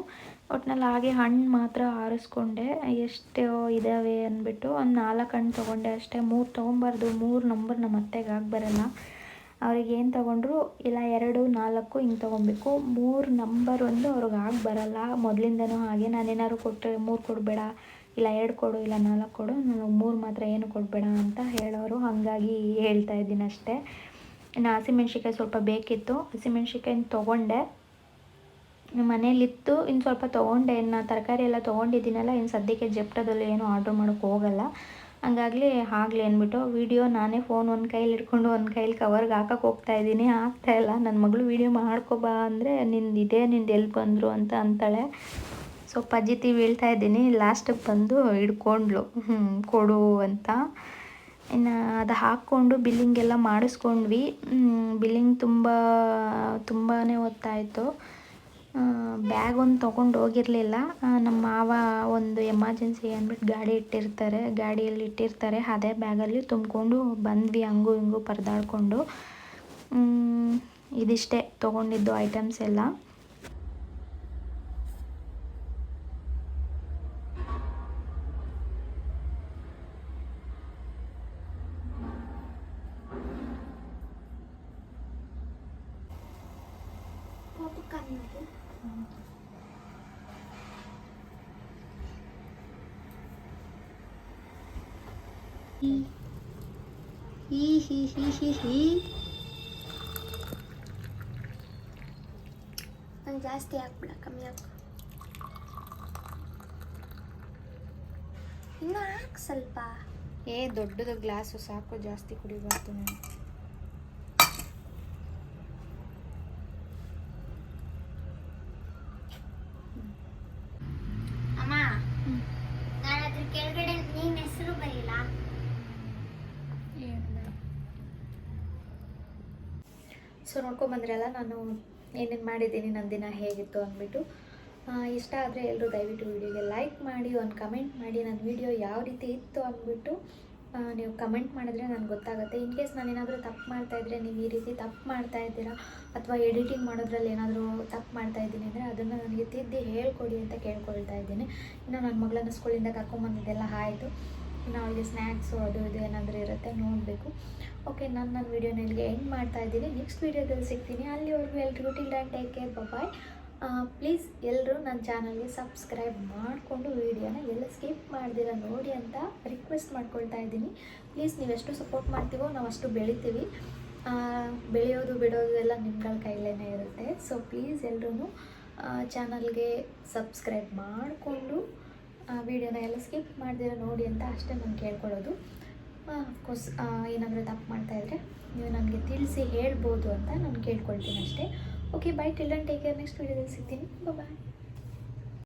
ಒಟ್ನಲ್ಲಿ ಹಾಗೆ ಹಣ್ಣು ಮಾತ್ರ ಆರಿಸ್ಕೊಂಡೆ. ಎಷ್ಟು ಇದ್ದಾವೆ ಅಂದ್ಬಿಟ್ಟು ಒಂದು ನಾಲ್ಕು ಹಣ್ಣು ತೊಗೊಂಡೆ ಅಷ್ಟೇ. ಮೂರು ತೊಗೊಂಬಾರ್ದು, ಮೂರು ನಂಬರ್ ನಮ್ಮ ಅತ್ತೆಗೆ ಆಗಿ ಬರಲ್ಲ ಅವ್ರಿಗೆ ಏನು ತೊಗೊಂಡ್ರು? ಇಲ್ಲ, ಎರಡು, ನಾಲ್ಕು ಹಿಂಗೆ ತೊಗೊಬೇಕು. ಮೂರು ನಂಬರ್ ಒಂದು ಅವ್ರಿಗೆ ಆಗಿ ಬರಲ್ಲ ಮೊದಲಿಂದನೂ ಹಾಗೆ. ನಾನೇನಾದ್ರು ಕೊಟ್ಟರೆ ಮೂರು ಕೊಡಬೇಡ, ಇಲ್ಲ ಎರಡು ಕೊಡು, ಇಲ್ಲ ನಾಲ್ಕು ಕೊಡು. ನನಗೆ ಮೂರು ಮಾತ್ರ ಏನು ಕೊಡಬೇಡ ಅಂತ ಹೇಳೋರು ಹಾಗಾಗಿ ಹೇಳ್ತಾ ಇದ್ದೀನಿ ಅಷ್ಟೇ. ಇನ್ನು ಹಸಿಮೆಣ್ಸಿಕಾಯಿ ಸ್ವಲ್ಪ ಬೇಕಿತ್ತು. ಹಸಿಮೆಣ್ಸಿಕಾಯಿನ ತೊಗೊಂಡೆ. ಮನೇಲಿತ್ತು. ಇನ್ನು ಸ್ವಲ್ಪ ತೊಗೊಂಡೆ. ಇನ್ನು ತರಕಾರಿ ಎಲ್ಲ ತೊಗೊಂಡಿದ್ದೀನಲ್ಲ, ಇನ್ನು ಸದ್ಯಕ್ಕೆ ಜಪ್ಟದಲ್ಲಿ ಏನು ಆರ್ಡ್ರ್ ಮಾಡೋಕ್ಕೆ ಹೋಗಲ್ಲ. ಹಂಗಾಗಲಿ ಆಗಲಿ ಅಂದ್ಬಿಟ್ಟು ವೀಡಿಯೋ ನಾನೇ ಫೋನ್ ಒಂದು ಕೈಲಿ ಹಿಡ್ಕೊಂಡು ಒಂದು ಕೈಲಿ ಕವರ್ಗೆ ಹಾಕೋಕೆ ಹೋಗ್ತಾ ಇದ್ದೀನಿ. ಆಗ್ತಾ ಇಲ್ಲ. ನನ್ನ ಮಗಳು ವೀಡಿಯೋ ಮಾಡ್ಕೊಬಾ ಅಂದರೆ ನಿಂದು ಇದೆ, ನಿಂದು ಎಲ್ಲಿ ಬಂದರು ಅಂತ ಅಂತಾಳೆ. ಸೊ ಪಜಿತಿ ಬೀಳ್ತಾ ಇದ್ದೀನಿ. ಲಾಸ್ಟಿಗೆ ಬಂದು ಹಿಡ್ಕೊಂಡ್ಲು ಕೊಡು ಅಂತ. ಇನ್ನು ಅದು ಹಾಕ್ಕೊಂಡು ಬಿಲ್ಲಿಂಗ್ ಎಲ್ಲ ಮಾಡಿಸ್ಕೊಂಡ್ವಿ. ಬಿಲ್ಲಿಂಗ್ ತುಂಬ ತುಂಬಾ ಹೊತ್ತಾಯಿತು. ಬ್ಯಾಗ್ ಒಂದು ತೊಗೊಂಡು ಹೋಗಿರಲಿಲ್ಲ. ನಮ್ಮ ಮಾವ ಒಂದು ಎಮರ್ಜೆನ್ಸಿ ಅಂದ್ಬಿಟ್ಟು ಗಾಡಿ ಇಟ್ಟಿರ್ತಾರೆ. ಗಾಡಿಯಲ್ಲಿ ಇಟ್ಟಿರ್ತಾರೆ. ಅದೇ ಬ್ಯಾಗಲ್ಲಿ ತುಂಬಿಕೊಂಡು ಬಂದ್ವಿ ಹಂಗೂ ಹಿಂಗೂ ಪರದಾಡ್ಕೊಂಡು. ಇದಿಷ್ಟೇ ತೊಗೊಂಡಿದ್ದು ಐಟಮ್ಸ್ ಎಲ್ಲ ಹೀ ಹಿ ಹಿ ಹಿ ಹಿ ನಂಗೆ ಜಾಸ್ತಿ ಹಾಕ್ಬಿಡ ಕಮ್ಮಿ ಹಾಕು ಇನ್ನು ಹಾಕ್ ಸ್ವಲ್ಪ ಏ ದೊಡ್ಡದು ಗ್ಲಾಸು ಸಾಕು ಜಾಸ್ತಿ ಕುಡಿಬಾರ್ದು. ನಾನು ಅಮ್ಮ ನಾನು ಅದ್ರ ಕೆಳಗಡೆ ನೀನ್ ಹೆಸರು ಬರೀಲ್ಲ ಸೊ ನೋಡ್ಕೊಂಬಂದ್ರಲ್ಲ ನಾನು ಏನೇನು ಮಾಡಿದ್ದೀನಿ ನನ್ನ ದಿನ ಹೇಗಿತ್ತು ಅಂದ್ಬಿಟ್ಟು ಇಷ್ಟ ಆದರೆ ಎಲ್ಲರೂ ದಯವಿಟ್ಟು ವಿಡಿಯೋಗೆ ಲೈಕ್ ಮಾಡಿ, ಒಂದು ಕಮೆಂಟ್ ಮಾಡಿ ನನ್ನ ವಿಡಿಯೋ ಯಾವ ರೀತಿ ಇತ್ತು ಅಂದ್ಬಿಟ್ಟು ನೀವು ಕಮೆಂಟ್ ಮಾಡಿದ್ರೆ ನನಗೆ ಗೊತ್ತಾಗುತ್ತೆ. ಇನ್ ಕೇಸ್ ನಾನು ಏನಾದರೂ ತಪ್ಪು ಮಾಡ್ತಾ ಇದ್ರೆ, ನೀವು ಈ ರೀತಿ ತಪ್ಪು ಮಾಡ್ತಾ ಇದ್ದೀರಾ, ಅಥವಾ ಎಡಿಟಿಂಗ್ ಮಾಡೋದ್ರಲ್ಲಿ ಏನಾದರೂ ತಪ್ಪು ಮಾಡ್ತಾ ಇದ್ದೀನಿ ಅಂದರೆ, ಅದನ್ನು ನನಗೆ ತಿದ್ದಿ ಹೇಳ್ಕೊಡಿ ಅಂತ ಕೇಳ್ಕೊಳ್ತಾ ಇದ್ದೀನಿ. ಇನ್ನು ನನ್ನ ಮಗಳನ್ನು ಸ್ಕೂಲಿಂದ ಕರ್ಕೊಂಬಂದಿದ್ದೆಲ್ಲ ಆಯಿತು. ಇನ್ನು ಅವಳಿಗೆ ಸ್ನ್ಯಾಕ್ಸು ಅದು ಇದು ಏನಾದರೂ ಇರುತ್ತೆ ನೋಡಬೇಕು. ಓಕೆ ನಾನು ನನ್ನ ವೀಡಿಯೋನ ಇಲ್ಲಿಗೆ ಎಂಡ್ ಮಾಡ್ತಾ ಇದ್ದೀನಿ. ನೆಕ್ಸ್ಟ್ ವೀಡಿಯೋದಲ್ಲಿ ಸಿಗ್ತೀನಿ. ಅಲ್ಲಿವರೆಗೂ ಎಲ್ರಿಗೂ till and take care bye please ಎಲ್ಲರೂ ನನ್ನ ಚಾನಲ್ಗೆ ಸಬ್ಸ್ಕ್ರೈಬ್ ಮಾಡಿಕೊಂಡು ವೀಡಿಯೋನ ಎಲ್ಲ ಸ್ಕಿಪ್ ಮಾಡ್ದಿರ ನೋಡಿ ಅಂತ ರಿಕ್ವೆಸ್ಟ್ ಮಾಡ್ಕೊಳ್ತಾ ಇದ್ದೀನಿ. ಪ್ಲೀಸ್ ನೀವೆಷ್ಟು ಸಪೋರ್ಟ್ ಮಾಡ್ತೀವೋ ನಾವು ಅಷ್ಟು ಬೆಳಿತೀವಿ. ಬೆಳೆಯೋದು ಬಿಡೋದು ಎಲ್ಲ ನಿಮ್ಗಳ ಕೈಲೇ ಇರುತ್ತೆ. ಸೊ ಪ್ಲೀಸ್ ಎಲ್ಲರೂ ಚಾನಲ್ಗೆ ಸಬ್ಸ್ಕ್ರೈಬ್ ಮಾಡಿಕೊಂಡು ವೀಡಿಯೋನ ಎಲ್ಲ ಸ್ಕಿಪ್ ಮಾಡಿದಿರ ನೋಡಿ ಅಂತ ಅಷ್ಟೇ ನಾನು ಕೇಳ್ಕೊಳ್ಳೋದು. ಅಫ್ಕೋರ್ಸ್ ಏನಾದರೂ ತಪ್ಪು ಮಾಡ್ತಾಯಿದ್ರೆ ನೀವು ನನಗೆ ತಿಳಿಸಿ ಹೇಳ್ಬೋದು ಅಂತ ನಾನು ಕೇಳ್ಕೊಳ್ತೀನಿ ಅಷ್ಟೇ. Okay bye till and take care next ವೀಡಿಯೋದಲ್ಲಿ ಸಿಗ್ತೀನಿ. ಬಾಯ್